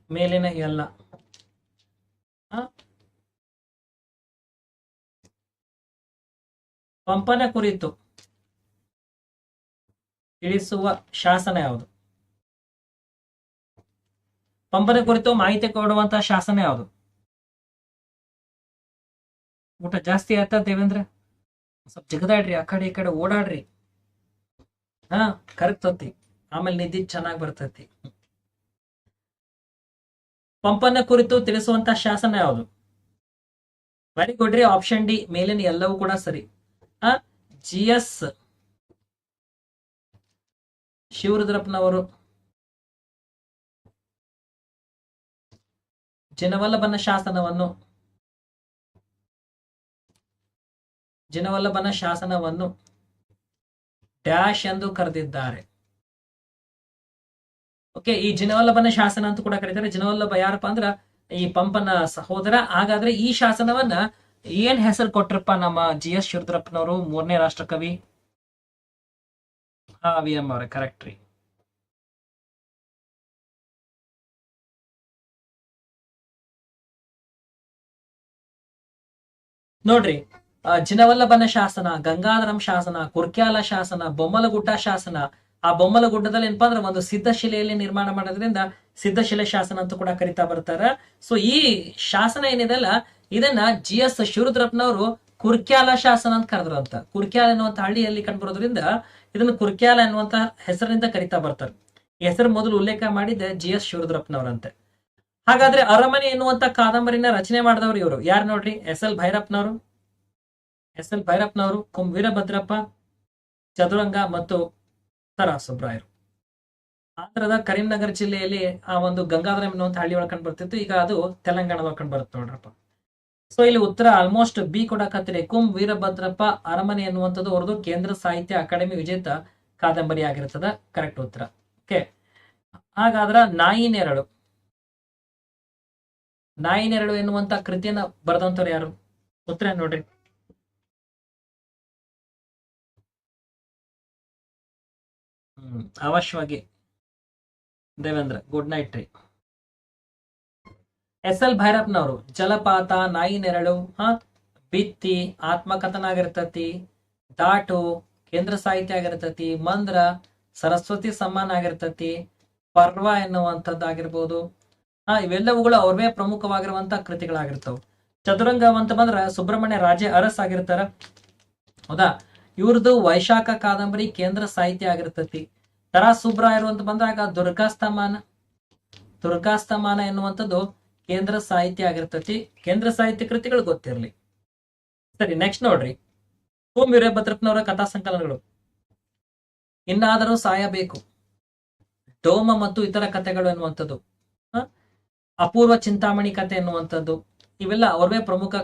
ಮೇಲಿನ ಎಲ್ಲ? ಪಂಪನ ಕುರಿತು ತಿಳಿಸುವ ಶಾಸನ ಯಾವುದು ಪಂಪನ ಕುರಿತು ಮಾಹಿತಿ ಕೊಡುವಂತಹ ಶಾಸನ ಯಾವುದು ಊಟ ಜಾಸ್ತಿ ಆಯ್ತಾ ದೇವೇಂದ್ರ ಸ್ವಲ್ಪ ಜಗದಾಡ್ರಿ, ಆ ಕಡೆ ಈ ಕಡೆ ಓಡಾಡ್ರಿ. ಹಾ, ಕರಗ್ತತಿ. ಆಮೇಲೆ ನಿದ್ದೆ ಚೆನ್ನಾಗಿ ಬರ್ತತಿ. ಪಂಪನ ಕುರಿತು ತಿಳಿಸುವಂತ ಶಾಸನ ಯಾವುದು? ವೆರಿ ಗುಡ್ ರೀ ಆಪ್ಷನ್ ಡಿ, ಮೇಲಿನ ಎಲ್ಲವೂ ಕೂಡ ಸರಿ. ಆ, ಜಿ ಎಸ್ ಶಿವರುದ್ರಪ್ಪನವರು ಜನವಲ್ಲಭನ ಶಾಸನವನ್ನು ಜಿನವಲ್ಲಭನ ಶಾಸನವನ್ನು ಡ್ಯಾಶ್ ಎಂದು ಕರೆದಿದ್ದಾರೆ. ಓಕೆ, ಈ ಜಿನವಲ್ಲಭನ ಶಾಸನ ಅಂತ ಕೂಡ ಕರೀತಾರೆ. ಜಿನವಲ್ಲಭ ಯಾರಪ್ಪ ಅಂದ್ರ ಈ ಪಂಪನ ಸಹೋದರ. ಹಾಗಾದ್ರೆ ಈ ಶಾಸನವನ್ನ ಏನ್ ಹೆಸರು ಕೊಟ್ರಪ್ಪ ನಮ್ಮ ಜಿ ಎಸ್ ಶಿವರುದ್ರಪ್ಪನವರು ಮೂರನೇ ರಾಷ್ಟ್ರಕವಿ? ಹಾ, ವಿ ಎಂ ಅವರೇ ಕರೆಕ್ಟ್ ರೀ. ನೋಡ್ರಿ ಜಿನವಲ್ಲಭನ ಶಾಸನ, ಗಂಗಾಧರಂ ಶಾಸನ, ಕುರ್ಕ್ಯಾಲ ಶಾಸನ, ಬೊಮ್ಮಲಗುಡ್ಡ ಶಾಸನ. ಆ ಬೊಮ್ಮಲಗುಡ್ಡದಲ್ಲಿ ಏನಪ್ಪಾ ಅಂದ್ರೆ ಒಂದು ಸಿದ್ಧಶಿಲೆಯಲ್ಲಿ ನಿರ್ಮಾಣ ಮಾಡೋದ್ರಿಂದ ಸಿದ್ಧಶಿಲೆ ಶಾಸನ ಅಂತ ಕೂಡ ಕರಿತಾ ಬರ್ತಾರ. ಸೊ ಈ ಶಾಸನ ಏನಿದೆಲ್ಲ ಇದನ್ನ ಜಿ ಎಸ್ ಶಿವರುದ್ರಪ್ಪನವರು ಕುರ್ಕ್ಯಾಲ ಶಾಸನ ಅಂತ ಕರೆದ್ರಂತ ಕುರ್ಕ್ಯಾಲ ಎನ್ನುವಂತ ಹಳ್ಳಿಯಲ್ಲಿ ಕಂಡುಬರೋದ್ರಿಂದ ಇದನ್ನು ಕುರ್ಕ್ಯಾಲ ಎನ್ನುವಂತ ಹೆಸರಿನಿಂದ ಕರಿತಾ ಬರ್ತಾರೆ. ಹೆಸರು ಮೊದಲು ಉಲ್ಲೇಖ ಮಾಡಿದ್ದೆ ಜಿ ಎಸ್ ಶಿವರುದ್ರಪ್ಪನವರಂತೆ. ಹಾಗಾದ್ರೆ ಅರಮನೆ ಎನ್ನುವಂತ ಕಾದಂಬರಿನ ರಚನೆ ಮಾಡಿದವರು ಇವರು. ಯಾರು ನೋಡ್ರಿ? ಎಸ್. ಎಲ್. ಭೈರಪ್ಪನವರು. ಎಸ್ ಎಲ್ ಭೈರಪ್ಪನವರು ಕುಂ ವೀರಭದ್ರಪ್ಪ, ಚದುರಂಗ ಮತ್ತು ತರಾಸುಬ್ರಾಯರು ಆಂಧ್ರದ ಕರೀಂನಗರ ಜಿಲ್ಲೆಯಲ್ಲಿ ಆ ಒಂದು ಗಂಗಾಧರ ಎನ್ನುವಂತ ಹಳ್ಳಿ ಒಳಗೆ ಕಂಡು ಬರ್ತಿತ್ತು. ಈಗ ಅದು ತೆಲಂಗಾಣದ ಕಂಡು ಬರುತ್ತೆ ನೋಡ್ರಪ್ಪ. ಸೊ ಇಲ್ಲಿ ಉತ್ತರ ಆಲ್ಮೋಸ್ಟ್ ಬಿ ಕೊಡಕತ್ತಿರಿ ಕುಂ ವೀರಭದ್ರಪ್ಪ ಅರಮನೆ ಎನ್ನುವಂಥದ್ದು ಅವ್ರದ್ದು ಕೇಂದ್ರ ಸಾಹಿತ್ಯ ಅಕಾಡೆಮಿ ವಿಜೇತ ಕಾದಂಬರಿ ಆಗಿರ್ತದ. ಕರೆಕ್ಟ್ ಉತ್ತರ. ಓಕೆ ಹಾಗಾದ್ರ ನಾಯಿ ನೆರಳು ನಾಯಿ ನೆರಳು ಎನ್ನುವಂತ ಕೃತಿಯನ್ನ ಬರೆದಂತವ್ರು ಯಾರು? ಉತ್ತರ ನೋಡ್ರಿ. ಅವಶ್ಯವಾಗಿ ದೇವೇಂದ್ರ ಗುಡ್ ನೈಟ್ ರೀ. ಎಸ್ ಎಲ್ ಭೈರಪ್ಪನವರು, ಜಲಪಾತ, ನಾಯಿ ನೆರಳು, ಹ, ಬಿತ್ತಿ ಆತ್ಮಕಥನ ಆಗಿರ್ತತಿ ದಾಟು, ಕೇಂದ್ರ ಸಾಹಿತ್ಯ ಆಗಿರ್ತತಿ, ಮಂದ್ರ, ಸರಸ್ವತಿ ಸಮ್ಮಾನ ಆಗಿರ್ತತಿ, ಪರ್ವ ಎನ್ನುವಂಥದ್ದಾಗಿರ್ಬೋದು. ಹಾ, ಇವೆಲ್ಲವುಗಳು ಅವ್ರವೇ ಪ್ರಮುಖವಾಗಿರುವಂತಹ ಕೃತಿಗಳಾಗಿರ್ತಾವ. ಚದುರಂಗ ಅಂತ ಬಂದ್ರ ಸುಬ್ರಹ್ಮಣ್ಯ ರಾಜೇ ಅರಸ್ ಆಗಿರ್ತಾರ. ಹೌದಾ? ಇವ್ರದ್ದು ವೈಶಾಖ ಕಾದಂಬರಿ ಕೇಂದ್ರ ಸಾಹಿತ್ಯ ಆಗಿರ್ತತಿ. ತರಾ ಸುಬ್ರಾಯರು ಅಂತ ಬಂದಾಗ ದುರ್ಗಾಸ್ತಮಾನ ದುರ್ಗಾಸ್ತಮಾನ ಎನ್ನುವಂಥದ್ದು ಕೇಂದ್ರ ಸಾಹಿತ್ಯ ಆಗಿರ್ತತಿ. ಕೇಂದ್ರ ಸಾಹಿತ್ಯ ಕೃತಿಗಳು ಗೊತ್ತಿರಲಿ. ಸರಿ ನೆಕ್ಸ್ಟ್ ನೋಡ್ರಿ. ಓಂ ವೀರಭದ್ರಪ್ಪನವರ ಕಥಾ ಸಂಕಲನಗಳು. ಇನ್ನಾದರೂ ಸಾಯಬೇಕು. ಡೋಮ ಮತ್ತು ಇತರ ಕಥೆಗಳು ಎನ್ನುವಂಥದ್ದು? ಅಪೂರ್ವ ಚಿಂತಾಮಣಿ ಕಥೆ ಎನ್ನುವಂಥದ್ದು. ಇವೆಲ್ಲ ಅವರವೇ ಪ್ರಮುಖ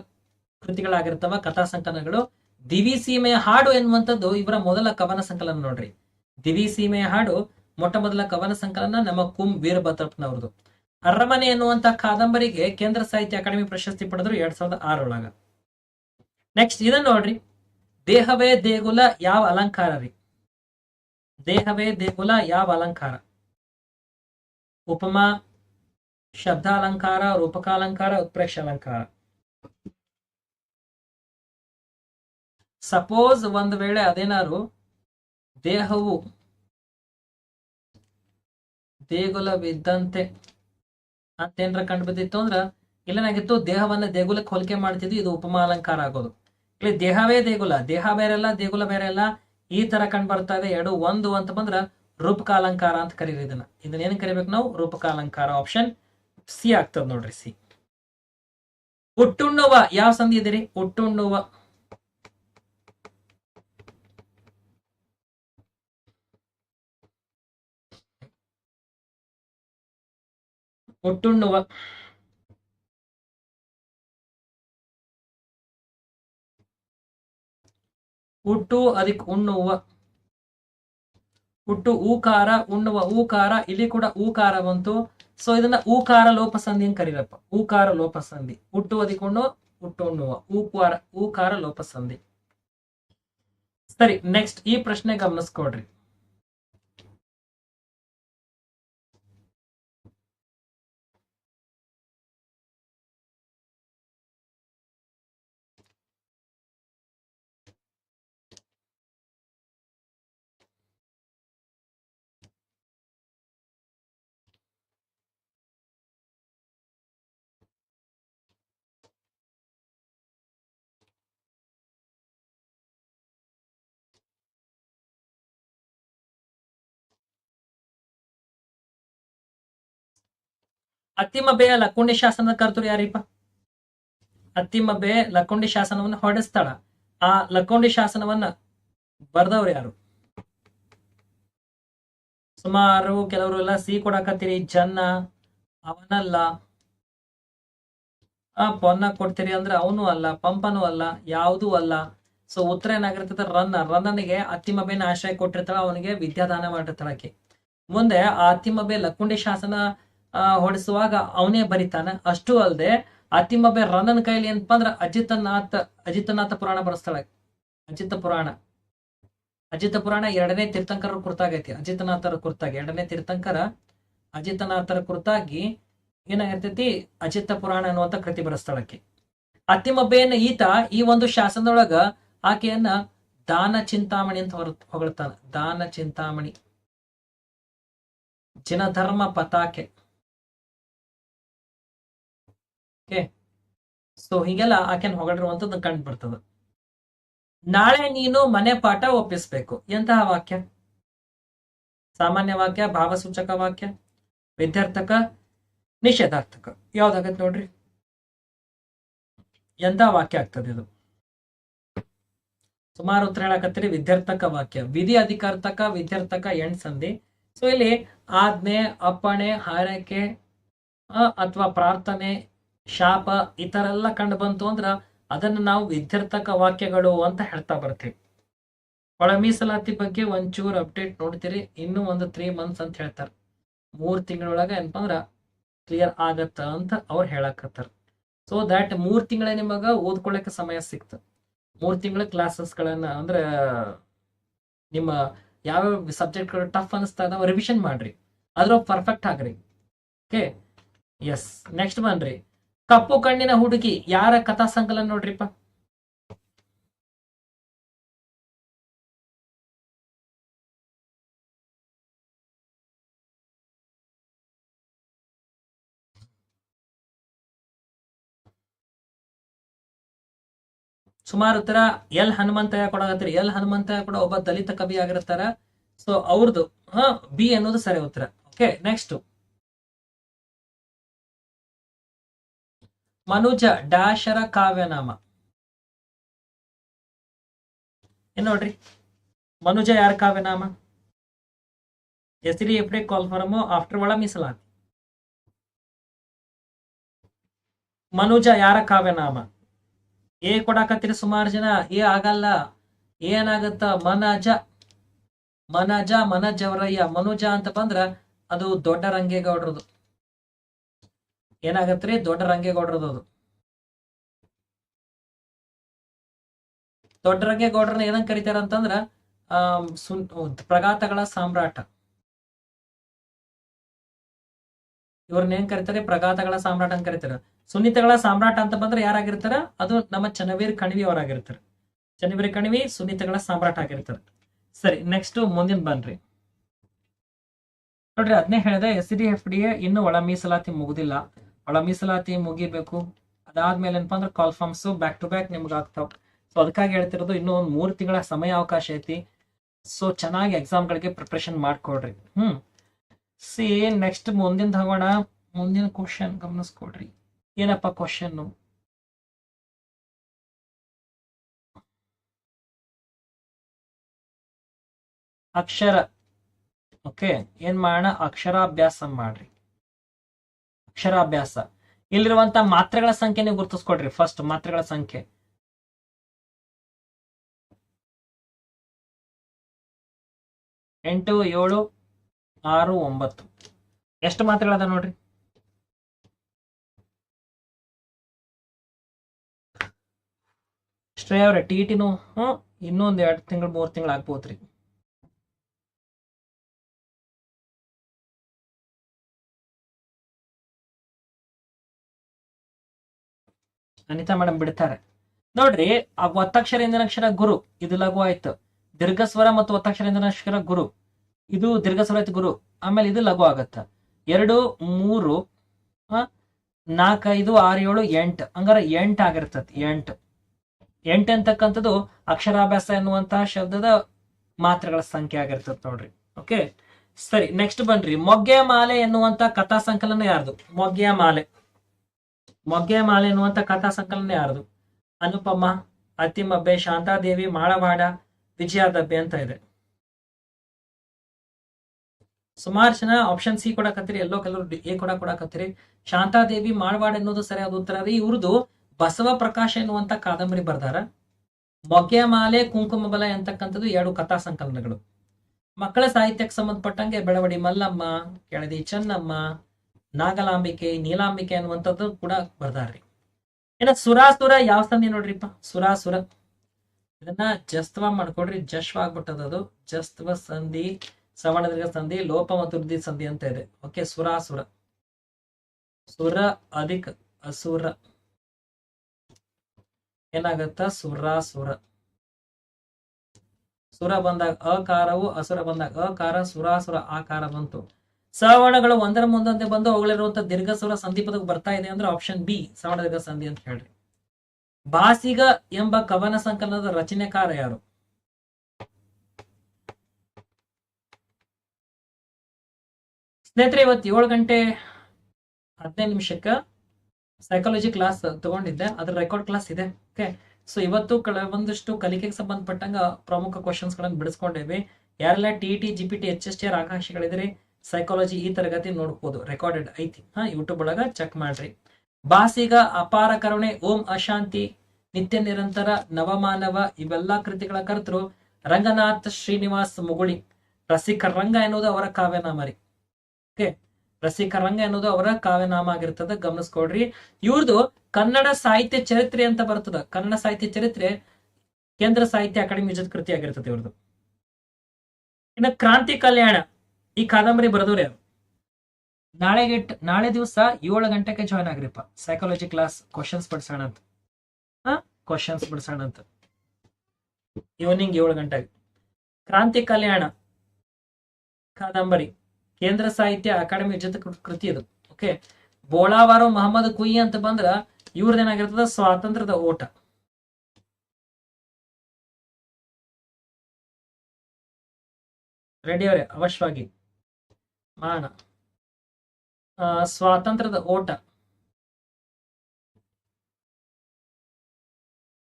ಕೃತಿಗಳಾಗಿರ್ತವ ಕಥಾ ಸಂಕಲನಗಳು. ದಿವಿ ಸೀಮೆಯ ಹಾಡು ಎನ್ನುವಂಥದ್ದು ಇವರ ಮೊದಲ ಕವನ ಸಂಕಲನ ನೋಡ್ರಿ. ದಿವಿ ಸೀಮೆಯ ಹಾಡು ಮೊಟ್ಟ ಮೊದಲ ಕವನ ಸಂಕಲನ ನಮ್ಮ ಕುಂ ವೀರಭದ್ರಪ್ಪನವ್ರದ್ದು ಅರಮನೆ ಎನ್ನುವಂತಹ ಕಾದಂಬರಿಗೆ ಕೇಂದ್ರ ಸಾಹಿತ್ಯ ಅಕಾಡೆಮಿ ಪ್ರಶಸ್ತಿ ಪಡೆದ್ರು ಎರಡ್ ಸಾವಿರದ ಆರೊಳಗ ನೆಕ್ಸ್ಟ್ ಇದನ್ನ ನೋಡ್ರಿ. ದೇಹವೇ ದೇಗುಲ ಯಾವ ಅಲಂಕಾರ ರೀ? ದೇಹವೇ ದೇಗುಲ ಯಾವ ಅಲಂಕಾರ? ಉಪಮಾ, ಶಬ್ದಾಲಂಕಾರ, ರೂಪಕಾಲಂಕಾರ ಉತ್ಪ್ರೇಕ್ಷ ಅಲಂಕಾರ ಸಪೋಸ್ ಒಂದು ವೇಳೆ ಅದೇನಾರು ದೇಹವು ದೇಗುಲವಿದ್ದಂತೆ ಅಂತೇನ್ರ ಕಂಡು ಬಿದ್ದಿತ್ತು ಅಂದ್ರ ಇಲ್ಲೇನಾಗಿತ್ತು, ದೇಹವನ್ನ ದೇಗುಲಕ್ಕೆ ಹೋಲಿಕೆ ಮಾಡ್ತಿದ್ವಿ ಇದು ಉಪಮಾ ಅಲಂಕಾರ ಆಗೋದು. ಇಲ್ಲಿ ದೇಹವೇ ದೇಗುಲ, ದೇಹ ಬೇರೆ ಅಲ್ಲ ದೇಗುಲ ಬೇರೆ ಈ ತರ ಕಂಡು ಬರ್ತಾ ಇದೆ. ಎರಡು, ಒಂದು ಅಂತ ಬಂದ್ರ ರೂಪಕಾಲಂಕಾರ ಅಂತ ಕರೀರಿ ಇದನ್ನ. ಇದನ್ನ ಏನ್ ಕರಿಬೇಕು ನಾವು? ರೂಪಕಾಲಂಕಾರ ಆಪ್ಷನ್ ಸಿ ಆಗ್ತದ ನೋಡ್ರಿ ಸಿ. ಹುಟ್ಟುಣ್ಣುವ, ಯಾವ ಸಂಧಿ ಇದೀರಿ? ಉಟ್ಟುಣ್ಣುವ ಉಟ್ಟುಣ್ಣುವ ಹುಟ್ಟು ಅದಕ್ಕೆ ಉಣ್ಣುವ. ಹುಟ್ಟು ಊಕಾರ, ಉಣ್ಣುವ ಊಕಾರ, ಇಲ್ಲಿ ಕೂಡ ಊಕಾರ ಬಂತು. ಸೊ ಇದನ್ನ ಊಕಾರ ಲೋಪಸಂಧಿ ಅಂತ ಕರೀರಪ್ಪ. ಊಕಾರ ಲೋಪಸಂಧಿ. ಹುಟ್ಟು ಅದಕ್ಕೆ ಉಣ್ಣು ಹುಟ್ಟು ಉಣ್ಣುವ. ಊಕಾರ ಊಕಾರ ಲೋಪಸಂಧಿ. ಸರಿ ನೆಕ್ಸ್ಟ್ ಈ ಪ್ರಶ್ನೆ ಗಮನಿಸ್ಕೊಡ್ರಿ ಅತ್ತಿಮಬ್ಬೆಯ ಲಕ್ಕುಂಡಿ ಶಾಸನದ ಕರ್ತರು ಯಾರಿಪ್ಪ? ಅತ್ತಿಮಬ್ಬೆ ಲಕ್ಕುಂಡಿ ಶಾಸನವನ್ನು ಹೊರಡಿಸ್ತಾಳ. ಆ ಲಕ್ಕುಂಡಿ ಶಾಸನವನ್ನ ಬರ್ದವ್ರು ಯಾರು? ಸುಮಾರು ಕೆಲವರು ಎಲ್ಲ ಸಿ ಕೊಡಕತ್ತೀರಿ. ಜನ್ನ, ಅವನಲ್ಲ. ಆ ಪೊನ್ನ ಕೊಡ್ತೀರಿ ಅಂದ್ರೆ ಅವನು ಅಲ್ಲ, ಪಂಪನೂ ಅಲ್ಲ, ಯಾವುದೂ ಅಲ್ಲ. ಸೊ ಉತ್ತರ ಏನಾಗಿರ್ತದ ರನ್ನ. ರನ್ನನಿಗೆ ಅತ್ತಿಮಬ್ಬೆನ ಆಶ್ರಯ ಕೊಟ್ಟಿರ್ತಾಳ, ಅವನಿಗೆ ವಿದ್ಯಾದಾನ ಮಾಡಿರ್ತಾಳ ಆಕೆ. ಮುಂದೆ ಆ ಅತ್ತಿಮಬ್ಬೆ ಲಕ್ಕುಂಡಿ ಶಾಸನ ಹೊಡಿಸುವಾಗ ಅವನೇ ಬರಿತಾನ. ಅಷ್ಟು ಅಲ್ಲದೆ ಅತಿಮಬ್ಬೆ ರನ್ನನ ಕೈಲಿ ಏನಪ್ಪ ಅಂದ್ರ ಅಜಿತನಾಥ ಅಜಿತನಾಥ ಪುರಾಣ ಬರೆಸ್ತಾಳೆ ಅಜಿತ ಪುರಾಣ. ಅಜಿತ ಪುರಾಣ ಎರಡನೇ ತೀರ್ಥಂಕರ ಕುರಿತಾಗೈತಿ. ಅಜಿತನಾಥರ ಕುರ್ತಾಗಿ. ಎರಡನೇ ತೀರ್ಥಂಕರ ಅಜಿತನಾಥರ ಕುರ್ತಾಗಿ ಏನಾಗಿರ್ತೈತಿ? ಅಜಿತ ಪುರಾಣ ಅನ್ನುವಂತ ಕೃತಿ ಬರೆಸ್ತಾಳಕ್ಕೆ ಅತಿಮಬ್ಬೆಯನ್ನು ಈತ ಈ ಒಂದು ಶಾಸನದೊಳಗ ಆಕೆಯನ್ನ ದಾನ ಚಿಂತಾಮಣಿ ಅಂತ ಹೊರ, ಹೊಗಳ್ತಾನ. ದಾನ ಚಿಂತಾಮಣಿ. ಜಿನಧರ್ಮ ಪತಾಕೆ. ಓಕೆ ಸೊ ಹೀಗೆಲ್ಲ ಆಕೆನ್ ಹೊಗಳಿರುವಂತದ್ದು ಕಂಡು ಬರ್ತದ ನಾಳೆ ನೀನು ಮನೆ ಪಾಠ ಒಪ್ಪಿಸ್ಬೇಕು. ಎಂತಹ ವಾಕ್ಯ? ಸಾಮಾನ್ಯ ವಾಕ್ಯ, ಭಾವಸೂಚಕ ವಾಕ್ಯ, ವಿದ್ಯಾರ್ಥಕ, ನಿಷೇಧಾರ್ಥಕ. ಯಾವ್ದಾಗತ್ತೆ ನೋಡ್ರಿ? ಎಂತ ವಾಕ್ಯ ಆಗ್ತದೆ ಇದು? ಸುಮಾರು ಉತ್ತರ ಹೇಳಕತ್ತೀರಿ. ವಿದ್ಯಾರ್ಥಕ ವಾಕ್ಯ. ವಿಧಿ ಅಧಿಕಾರ್ತಕ, ವಿದ್ಯಾರ್ಥಕ ಎಂಟ್ ಸಂಧಿ. ಸೊ ಇಲ್ಲಿ ಆಜ್ಞೆ, ಅಪ್ಪಣೆ, ಹಾರೈಕೆ ಅಥವಾ ಪ್ರಾರ್ಥನೆ ಶಾಪ ಈ ತರ ಎಲ್ಲ ಕಂಡು ಬಂತು ಅಂದ್ರ ಅದನ್ನ ನಾವು ವಿದ್ಯಾರ್ಥಕ ವಾಕ್ಯಗಳು ಅಂತ ಹೇಳ್ತಾ ಬರ್ತೀವಿ. ಒಳ ಮೀಸಲಾತಿ ಬಗ್ಗೆ ಒಂಚೂರು ಅಪ್ಡೇಟ್ ನೋಡ್ತೀರಿ. ಇನ್ನೂ ಒಂದು ತ್ರೀ ಮಂತ್ಸ್ ಅಂತ ಹೇಳ್ತಾರೆ. ಮೂರ್ ತಿಂಗಳೊಳಗ ಏನಪ್ಪ ಅಂದ್ರ ಕ್ಲಿಯರ್ ಆಗತ್ತ ಅಂತ ಅವ್ರು ಹೇಳಕತ್ತಾರ. ಸೊ ದ್ಯಾಟ್ ಮೂರ್ ತಿಂಗಳ ನಿಮಗ ಓದ್ಕೊಳ್ಳಕ್ಕೆ ಸಮಯ ಸಿಕ್ತ. ಮೂರ್ ತಿಂಗಳ ಕ್ಲಾಸಸ್ಗಳನ್ನ ಅಂದ್ರೆ ನಿಮ್ಮ ಯಾವ್ಯಾವ ಸಬ್ಜೆಕ್ಟ್ಗಳು ಟಫ್ ಅನಿಸ್ತಾ ಇದಾವ ರಿವಿಷನ್ ಮಾಡ್ರಿ. ಅದ್ರ ಪರ್ಫೆಕ್ಟ್ ಆಗ್ರಿ. ಓಕೆ ಎಸ್ ನೆಕ್ಸ್ಟ್ ಬನ್ರಿ ಕಪ್ಪು ಕಣ್ಣಿನ ಹುಡುಗಿ, ಯಾರ ಕಥಾ ಸಂಕಲನ ನೋಡ್ರಿಪ್ಪ? ಸುಮಾರು ತರ ಎಲ್ ಹನುಮಂತಯ್ಯ ಕೊಡಾಗತ್ತೀರಿ ಎಲ್ ಹನುಮಂತಯ್ಯ ಕೂಡ ಒಬ್ಬ ದಲಿತ ಕವಿ ಆಗಿರ್ತಾರ. ಸೊ ಅವ್ರದ್ದು ಹ, ಬಿ ಅನ್ನೋದು ಸರಿ ಉತ್ತರ. ಓಕೆ ನೆಕ್ಸ್ಟ್ ಮನುಜ ಡಾಶರ ಕಾವ್ಯನಾಮ. ಏನ್ ನೋಡ್ರಿ? ಮನುಜ ಯಾರ ಕಾವ್ಯನಾಮ? ಹೆಸರಿ ಎಫ್ಡಿ ಕಾಲ್ ಆಫ್ಟರ್ ಒಳ ಮೀಸಲಾತಿ. ಮನುಜ ಯಾರ ಕಾವ್ಯನಾಮ? ಏ ಕೊಡಾಕತ್ತೀರಿ ಸುಮಾರು ಜನ ಏ ಆಗಲ್ಲ ಏನಾಗತ್ತ? ಮನಜ. ಮನಜ ಮನಜವರಯ್ಯ ಮನುಜ ಅಂತ ಬಂದ್ರ ಅದು ದೊಡ್ಡ ರಂಗೇಗೌಡ್ರದು. ಏನಾಗತ್ರಿ? ದೊಡ್ಡ ರಂಗೇಗೌಡ್ರದ್ದು ಅದು. ದೊಡ್ಡ ರಂಗೇಗೌಡ್ರನ್ನ ಏನಂಗ್ ಕರಿತಾರ ಅಂತಂದ್ರ ಆ ಸುನ್ ಪ್ರಗಾತಗಳ ಸಾಮ್ರಾಟ. ಇವ್ರನ್ನ ಏನ್ ಕರಿತಾರೆ? ಪ್ರಗಾತಗಳ ಸಾಮ್ರಾಟ ಅಂತ ಕರಿತಾರ. ಸುನಿತಗಳ ಸಾಮ್ರಾಟ ಅಂತ ಬಂದ್ರೆ ಯಾರಾಗಿರ್ತಾರ? ಅದು ನಮ್ಮ ಚನ್ನವೀರ್ ಕಣಿವಿ ಅವರಾಗಿರ್ತಾರೆ. ಚನ್ನವೀರ್ ಕಣಿವಿ ಸುನಿತಗಳ ಸಾಮ್ರಾಟ ಆಗಿರ್ತಾರೆ. ಸರಿ ನೆಕ್ಸ್ಟ್ ಮುಂದಿನ ಬನ್ರಿ. ನೋಡ್ರಿ ಅದನ್ನೇ ಹೇಳಿದೆ ಎಸ್ ಡಿ ಎಫ್ ಡಿ ಇನ್ನು ಒಳ ಮೀಸಲಾತಿ ಮುಗುದಿಲ್ಲ. ಒಳ ಮೀಸಲಾತಿ ಮುಗಿಬೇಕು. ಅದಾದ್ಮೇಲೆ ಏನಪ್ಪಾ ಅಂದ್ರೆ call forms back to back ನಿಮ್ಗೆ ಆಗ್ತಾವ್. ಸೊ ಅದಕ್ಕಾಗಿ ಹೇಳ್ತಿರೋದು ಇನ್ನೂ ಒಂದು ಮೂರು ತಿಂಗಳ ಸಮಯ ಅವಕಾಶ ಐತಿ. ಸೊ ಚೆನ್ನಾಗಿ ಎಕ್ಸಾಮ್ಗಳಿಗೆ ಪ್ರಿಪ್ರೇಷನ್ ಮಾಡ್ಕೊಡ್ರಿ. ಹ್ಮ್. ಸಿ ನೆಕ್ಸ್ಟ್ ಮುಂದಿನ ತಗೋಣ. ಮುಂದಿನ ಕ್ವಶನ್ ಗಮನಿಸ್ಕೊಡ್ರಿ. ಏನಪ್ಪ ಕ್ವಶನ್ ಅಕ್ಷರ. ಓಕೆ ಏನ್ ಮಾಡೋಣ? ಅಕ್ಷರಾಭ್ಯಾಸ ಮಾಡ್ರಿ. ಅಕ್ಷರಾಭ್ಯಾಸ. ಇಲ್ಲಿರುವಂತಹ ಮಾತ್ರೆಗಳ ಸಂಖ್ಯೆ ನೀವು ಗುರುತಿಸ್ಕೊಡ್ರಿ ಫಸ್ಟ್ ಮಾತ್ರೆಗಳ ಸಂಖ್ಯೆ. ಎಂಟು, ಏಳು, ಆರು, ಒಂಬತ್ತು. ಎಷ್ಟು ಮಾತ್ರೆಗಳದ ನೋಡ್ರಿ? ಶ್ರೇಯ ಅವ್ರೆ ಟಿ ಟಿನು ಹ್ಮ್, ಇನ್ನೊಂದ್ ಎರಡು ತಿಂಗಳು, ಮೂರ್ ತಿಂಗಳು ಆಗ್ಬೋದ್ರಿ. ಅನಿತಾ ಮೇಡಮ್ ಬಿಡ್ತಾರೆ. ನೋಡ್ರಿ, ಆ ಒತ್ತಕ್ಷರ ಇಂದನಕ್ಷರ ಗುರು, ಇದು ಲಘು ಆಯ್ತು. ದೀರ್ಘಸ್ವರ ಮತ್ತು ಒತ್ತಕ್ಷರ ಇಂದನಕ್ಷರ ಗುರು. ಇದು ದೀರ್ಘಸ್ವರ ಆಯ್ತು ಗುರು. ಆಮೇಲೆ ಇದು ಲಘು ಆಗತ್ತ. ಎರಡು, ಮೂರು ನಾಲ್ಕೈದು ಆರು, ಏಳು, ಎಂಟು. ಹಂಗಾರ ಎಂಟು ಆಗಿರ್ತತಿ, ಎಂಟು. ಎಂಟು ಅಂತಕ್ಕಂಥದ್ದು ಅಕ್ಷರಾಭ್ಯಾಸ ಎನ್ನುವಂತಹ ಶಬ್ದದ ಮಾತ್ರೆಗಳ ಸಂಖ್ಯೆ ಆಗಿರ್ತದೆ ನೋಡ್ರಿ. ಓಕೆ ಸರಿ ನೆಕ್ಸ್ಟ್ ಬನ್ರಿ. ಮೊಗ್ಗೆ ಮಾಲೆ ಎನ್ನುವಂತ ಕಥಾ ಸಂಕಲನ ಯಾರ್ದು? ಮೊಗ್ಗೆ ಮಾಲೆ. ಮೊಗ್ಗೆ ಮಾಲೆ ಎನ್ನುವಂತ ಕಥಾ ಸಂಕಲನ ಯಾರದು? ಅನುಪಮ, ಅತಿಮಬ್ಬೆ, ಶಾಂತಾದೇವಿ, ಮಾಳವಾಡ, ವಿಜಯಾದಬ್ಬೆ ಅಂತ ಇದೆ. ಸುಮಾರು ಜನ ಆಪ್ಷನ್ ಸಿ ಕೊಡಕತ್ತೀರಿ, ಎಲ್ಲೋ ಕೆಲವರು ಎ ಕೂಡ ಕೊಡಕತ್ತೀರಿ. ಶಾಂತಾದೇವಿ, ಮಾಳವಾಡ ಎನ್ನುವುದು ಸರಿಯಾದ ಉತ್ತರ ರೀ ಇವ್ರದ್ದು ಬಸವ ಪ್ರಕಾಶ ಎನ್ನುವಂತ ಕಾದಂಬರಿ ಬರ್ದಾರ. ಮೊಗ್ಗೆ ಮಾಲೆ, ಕುಂಕುಮ ಬಲ ಎಂತಕ್ಕಂಥದ್ದು ಎರಡು ಕಥಾ ಸಂಕಲನಗಳು. ಮಕ್ಕಳ ಸಾಹಿತ್ಯಕ್ಕೆ ಸಂಬಂಧಪಟ್ಟಂಗೆ ಬೆಳವಡಿ ಮಲ್ಲಮ್ಮ, ಕೆಳದಿ ಚೆನ್ನಮ್ಮ ನಾಗಲಾಂಬಿಕೆ, ನೀಲಾಂಬಿಕೆ ಅನ್ನುವಂಥದ್ದು ಕೂಡ ಬರ್ದಾರ್ರಿ. ಏನ ಸುರಾಸುರ ಯಾವ ಸಂಧಿ ನೋಡ್ರಿಪ್ಪ? ಸುರಾಸುರ. ಇದನ್ನ ಜಸ್ತ್ವ ಮಾಡ್ಕೊಡ್ರಿ, ಜಶ್ವ ಆಗ್ಬಿಟ್ಟದದು ಜಸ್ತ್ವ ಸಂಧಿ ಸವರ್ಣದೀರ್ಘ ಸಂಧಿ, ಲೋಪ ಮತ್ತು ವೃದ್ಧಿ ಸಂಧಿ ಅಂತ ಇದೆ. ಓಕೆ, ಸುರಾಸುರ. ಸುರ, ಅಧಿಕ, ಅಸುರ. ಏನಾಗತ್ತ? ಸುರಾಸುರ. ಸುರ ಬಂದಾಗ ಅಕಾರವು, ಅಸುರ ಬಂದಾಗ ಅಕಾರ, ಸುರಾಸುರ, ಆಕಾರ ಬಂತು. ಸವರ್ಣಗಳು ಒಂದರ ಮುಂದಂತೆ ಬಂದು ಅವುಗಳಿರುವಂತ ದೀರ್ಘ ಸಂಧಿ ಪದಕ್ಕೆ ಬರ್ತಾ ಇದೆ ಅಂದ್ರೆ ಆಪ್ಷನ್ ಬಿ ಸವರ್ಣ ದೀರ್ಘ ಸಂಧಿ ಅಂತ ಹೇಳ್ರಿ. ಬಾಸಿಗ ಎಂಬ ಕವನ ಸಂಕಲನದ ರಚನೆಕಾರ ಯಾರು? ಸ್ನೇಹಿತರೆ, ಇವತ್ತು ಏಳು ಗಂಟೆ ಹದಿನೈದು ನಿಮಿಷಕ್ಕ ಸೈಕಾಲಜಿ ಕ್ಲಾಸ್ ತಗೊಂಡಿದ್ದೆ. ಅದ್ರ ರೆಕಾರ್ಡ್ ಕ್ಲಾಸ್ ಇದೆ. ಓಕೆ ಸೊ ಇವತ್ತು ಕೆಲವೊಂದಿಷ್ಟು ಕಲಿಕೆಗೆ ಸಂಬಂಧಪಟ್ಟಂಗ ಪ್ರಮುಖ ಕ್ವಶನ್ಸ್ ಗಳನ್ನ ಬಿಡಿಸ್ಕೊಂಡೇವಿ. ಯಾರೆಲ್ಲ T T G P T H S T R ಆಕಾಂಕ್ಷಿಗಳಿದ್ರೆ psychology ಈ ತರಗತಿ ನೋಡ್ಬೋದು ರೆಕಾರ್ಡೆಡ್ ಐತಿ ಹಾ ಯೂಟ್ಯೂಬ್ ಒಳಗ ಚೆಕ್ ಮಾಡ್ರಿ. ಬಾಸಿಗ ಅಪಾರ ಕರುಣೆ, ಓಂ ಅಶಾಂತಿ, ನಿತ್ಯ ನಿರಂತರ ನವಮಾನವ ಇವೆಲ್ಲಾ ಕೃತಿಗಳ ಕರ್ತರು ರಂಗನಾಥ್ ಶ್ರೀನಿವಾಸ್ ಮುಗುಳಿ. ರಸಿಕ ರಂಗ ಎನ್ನುವುದು ಅವರ ಕಾವ್ಯನಾಮ ರೀ. ಓಕೆ ರಸಿಕ ರಂಗ ಎನ್ನುವುದು ಅವರ ಕಾವ್ಯನಾಮ ಆಗಿರ್ತದ ಗಮನಿಸ್ಕೊಡ್ರಿ ಇವ್ರದು ಕನ್ನಡ ಸಾಹಿತ್ಯ ಚರಿತ್ರೆ ಅಂತ ಬರ್ತದ. ಕನ್ನಡ ಸಾಹಿತ್ಯ ಚರಿತ್ರೆ ಕೇಂದ್ರ ಸಾಹಿತ್ಯ ಅಕಾಡೆಮಿ ಜೊತೆ ಕೃತಿ ಆಗಿರ್ತದೆ ಇವ್ರದು. ಇನ್ನು ಕ್ರಾಂತಿ ಕಲ್ಯಾಣ. ಈ ಕಾದಂಬರಿ ಬರೆದವ್ರು ಯಾರು? ನಾಳೆಗೆ ನಾಳೆ ದಿವಸ ಏಳು ಗಂಟೆಗೆ ಜಾಯ್ನ್ ಆಗ್ರಿಪ್ಪ. ಸೈಕಾಲಜಿ ಕ್ಲಾಸ್ ಕ್ವಶನ್ಸ್ ಬಿಡ್ಸೋಣ ಅಂತ. ಹಾ? ಕ್ವಶನ್ಸ್ ಬಿಡ್ಸೋಣ ಅಂತ. ಈವ್ನಿಂಗ್ ಏಳು ಗಂಟೆಗೆ. ಕ್ರಾಂತಿ ಕಲ್ಯಾಣ ಕಾದಂಬರಿ. ಕೇಂದ್ರ ಸಾಹಿತ್ಯ ಅಕಾಡೆಮಿ ಜೊತೆ ಕೃತಿ ಇದು. ಓಕೆ ಬೋಳಾವಾರು ಮೊಹಮ್ಮದ್ ಕುಯಿ ಅಂತ ಬಂದ್ರ ಇವ್ರದ್ದೇನಾಗಿರ್ತದ ಸ್ವಾತಂತ್ರ್ಯದ ಓಟ. ರೆಡಿ ಅವರೇ, ಅವಶ್ಯವಾಗಿ. ಆ, ಸ್ವಾತಂತ್ರ್ಯದ ಓಟ.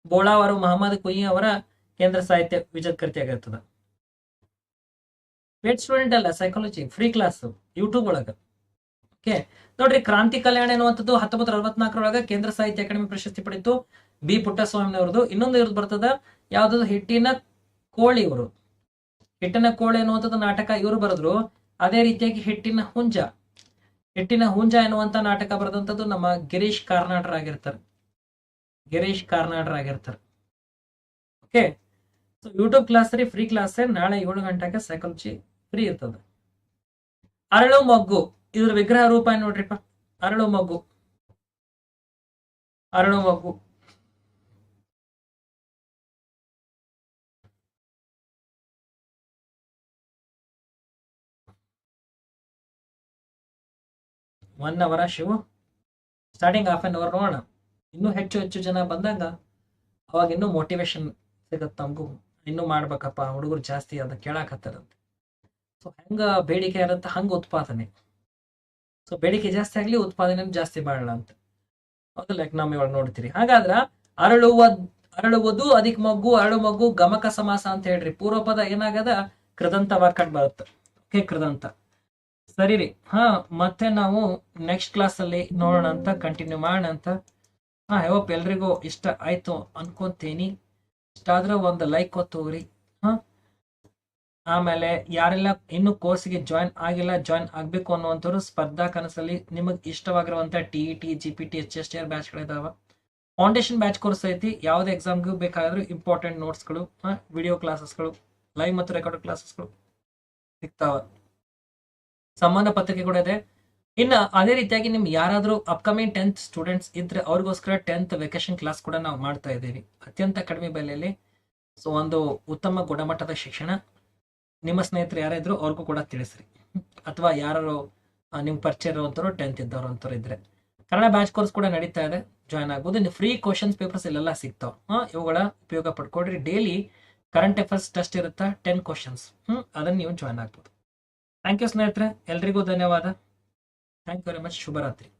ಬೋಳಾವರು ಮಹಮ್ಮದ್ ಕುಯಿ ಅವರ ಕೇಂದ್ರ ಸಾಹಿತ್ಯ ವಿಜೇತ ಕೃತಿ ಆಗಿರ್ತದ ಪೇಡ್ ಸ್ಟೂಡೆಂಟ್ ಅಲ್ಲ ಸೈಕಾಲಜಿ ಫ್ರೀ ಕ್ಲಾಸ್ ಯೂಟ್ಯೂಬ್ ಒಳಗ. ಓಕೆ ನೋಡ್ರಿ ಕ್ರಾಂತಿ ಕಲ್ಯಾಣ ಎನ್ನುವಂಥದ್ದು ಹತ್ತೊಂಬತ್ತು ಅರವತ್ನಾಲ್ಕರೊಳಗ ಕೇಂದ್ರ ಸಾಹಿತ್ಯ ಅಕಾಡೆಮಿ ಪ್ರಶಸ್ತಿ ಪಡೆಯಿತು. ಬಿ ಪುಟ್ಟಸ್ವಾಮಿ ಅವ್ರದ್ದು ಇನ್ನೊಂದು ಇವ್ರದ್ದು ಬರ್ತದ ಯಾವ್ದು ಹಿಟ್ಟಿನ ಕೋಳಿ ಇವರು. ಹಿಟ್ಟಿನ ಕೋಳಿ ಎನ್ನುವಂಥದ್ದು ನಾಟಕ ಇವರು ಬರೆದ್ರು. ಅದೇ ರೀತಿಯಾಗಿ ಹಿಟ್ಟಿನ ಹುಂಜ. ಹಿಟ್ಟಿನ ಹುಂಜ ಎನ್ನುವಂತ ನಾಟಕ ಬರೆದಂತದ್ದು ನಮ್ಮ ಗಿರೀಶ್ ಕಾರ್ನಾಡರ್ ಆಗಿರ್ತಾರೆ. ಗಿರೀಶ್ ಕಾರ್ನಾಡರ್ ಆಗಿರ್ತಾರೆ. ಓಕೆ ಸೊ ಯೂಟ್ಯೂಬ್ ಕ್ಲಾಸ್ ರೀ ಫ್ರೀ ಕ್ಲಾಸ್ ನಾಳೆ ಏಳು ಗಂಟೆಗೆ ಸೈಕಾಲಜಿ ಫ್ರೀ ಇರ್ತದ. ಅರಳು ಮಗ್ಗು. ಇದ್ರ ವಿಗ್ರಹ ರೂಪ ನೋಡ್ರಿಪ್ಪ? ಅರಳು ಮಗ್ಗು. ಅರಳು ಮಗ್ಗು. ಒನ್ ಅವರ Shivu. Starting half an hour ನೋಡೋಣ. ಇನ್ನೂ ಹೆಚ್ಚು ಹೆಚ್ಚು ಜನ ಬಂದಾಗ ಅವಾಗ ಇನ್ನೂ ಮೋಟಿವೇಶನ್ ಸಿಗತ್ತೆ ನಮಗೂ ಇನ್ನೂ ಮಾಡ್ಬೇಕಪ್ಪ, ಹುಡುಗರು ಜಾಸ್ತಿ ಅದ ಕೇಳಾಕತ್ತಾರಂತೆ ಸೊ ಹೆಂಗ ಬೇಡಿಕೆ ಇರುತ್ತೆ, ಹಂಗ ಉತ್ಪಾದನೆ. ಸೊ ಬೇಡಿಕೆ ಜಾಸ್ತಿ ಆಗಲಿ ಉತ್ಪಾದನೆ ಜಾಸ್ತಿ ಮಾಡಲ್ಲ ಅಂತ. ಹೌದಲ್ಲ ಎಕನಾಮಿ ಒಳಗೆ ನೋಡ್ತೀರಿ. ಹಾಗಾದ್ರ ಅರಳುವ, ಅರಳುವುದು ಅಧಿಕ ಮಗ್ಗು, ಅರಳು ಮಗ್ಗು ಗಮಕ ಸಮಾಸ ಅಂತ ಹೇಳ್ರಿ. ಪೂರ್ವ ಪದ ಏನಾಗದ ಕೃದಂತ ವಾಕ್ಯ ಬರುತ್ತೆ. ಓಕೆ ಕೃದಂತ. ಸರಿ ರೀ. ಹಾ, ಮತ್ತೆ ನಾವು ನೆಕ್ಸ್ಟ್ ಕ್ಲಾಸ್ ಅಲ್ಲಿ ನೋಡೋಣ ಅಂತ ಕಂಟಿನ್ಯೂ ಮಾಡೋಣ ಅಂತ. ಹಾ ಹೋಪ್ ಎಲ್ರಿಗೂ ಇಷ್ಟ ಆಯ್ತು ಅನ್ಕೊಂತೀನಿ. ಇಷ್ಟ ಆದ್ರೆ ಒಂದು ಲೈಕ್ ಕೊತ್ತೋಗ್ರಿ ಹಾ. ಆಮೇಲೆ ಯಾರೆಲ್ಲ ಇನ್ನು ಕೋರ್ಸ್ಗೆ ಜಾಯಿನ್ ಆಗಿಲ್ಲ ಜಾಯಿನ್ ಆಗ್ಬೇಕು ಅನ್ನುವಂಥವ್ರು ಸ್ಪರ್ಧಾ ಕನಸಲ್ಲಿ ನಿಮಗೆ ಇಷ್ಟವಾಗಿರುವಂತ T E T G P T H S T R foundation batch course ಐತಿ. ಯಾವುದೇ ಎಕ್ಸಾಮ್ಗೂ ಬೇಕಾದ್ರೂ ಇಂಪಾರ್ಟೆಂಟ್ ನೋಟ್ಸ್ಗಳು ವಿಡಿಯೋ ಕ್ಲಾಸಸ್ಗಳು ಲೈವ್ ಮತ್ತು ರೆಕಾರ್ಡ್ ಕ್ಲಾಸಸ್ಗಳು ಸಿಗ್ತಾವ. ಸಂಬಂಧ ಪತ್ರಿಕೆ ಕೂಡ ಇದೆ. ಇನ್ನ ಅದೇ ರೀತಿಯಾಗಿ ನಿಮ್ಗೆ ಯಾರಾದರೂ ಅಪ್ಕಮಿಂಗ್ ಟೆಂತ್ ಸ್ಟೂಡೆಂಟ್ಸ್ ಇದ್ರೆ ಅವ್ರಿಗೋಸ್ಕರ ಟೆಂತ್ ವೆಕೇಶನ್ ಕ್ಲಾಸ್ ಕೂಡ ನಾವು ಮಾಡ್ತಾ ಇದ್ದೀವಿ. ಅತ್ಯಂತ ಕಡಿಮೆ ಬೆಲೆಯಲ್ಲಿ. ಸೊ ಒಂದು ಉತ್ತಮ ಗುಣಮಟ್ಟದ ಶಿಕ್ಷಣ ನಿಮ್ಮ ಸ್ನೇಹಿತರು ಯಾರಿದ್ರು ಅವ್ರಿಗೂ ಕೂಡ ತಿಳಿಸ್ರಿ. ಅಥವಾ ಯಾರು ನಿಮ್ಗೆ ಪರಿಚಯ ಇರುವಂತವ್ರು ಟೆಂತ್ ಇದ್ದವ್ರು ಅಂತವ್ರು ಇದ್ರೆ. ಕನ್ನಡ ಬ್ಯಾಚ್ ಕೋರ್ಸ್ ಕೂಡ ನಡೀತಾ ಇದೆ. ಜಾಯ್ನ್ ಆಗ್ಬೋದು. ಇನ್ನು ಫ್ರೀ ಕ್ವಶನ್ಸ್ ಪೇಪರ್ಸ್ ಇಲ್ಲೆಲ್ಲ ಸಿಗ್ತಾವ. ಇವುಗಳ ಉಪಯೋಗ ಪಡ್ಕೊಡ್ರಿ ಡೈಲಿ ಕರೆಂಟ್ ಅಫೇರ್ಸ್ ಟೆಸ್ಟ್ ಇರುತ್ತಾ? ಟೆನ್ ಕ್ವಶನ್ಸ್ ಹ್ಮ್, ಅದನ್ನ ನೀವು ಜಾಯ್ನ್ ಆಗ್ಬೋದು. ಥ್ಯಾಂಕ್ ಯು ಸ್ನೇಹಿತರೆ. ಎಲ್ರಿಗೂ ಧನ್ಯವಾದ. ಥ್ಯಾಂಕ್ ಯು ವೆರಿ ಮಚ್ ಶುಭರಾತ್ರಿ.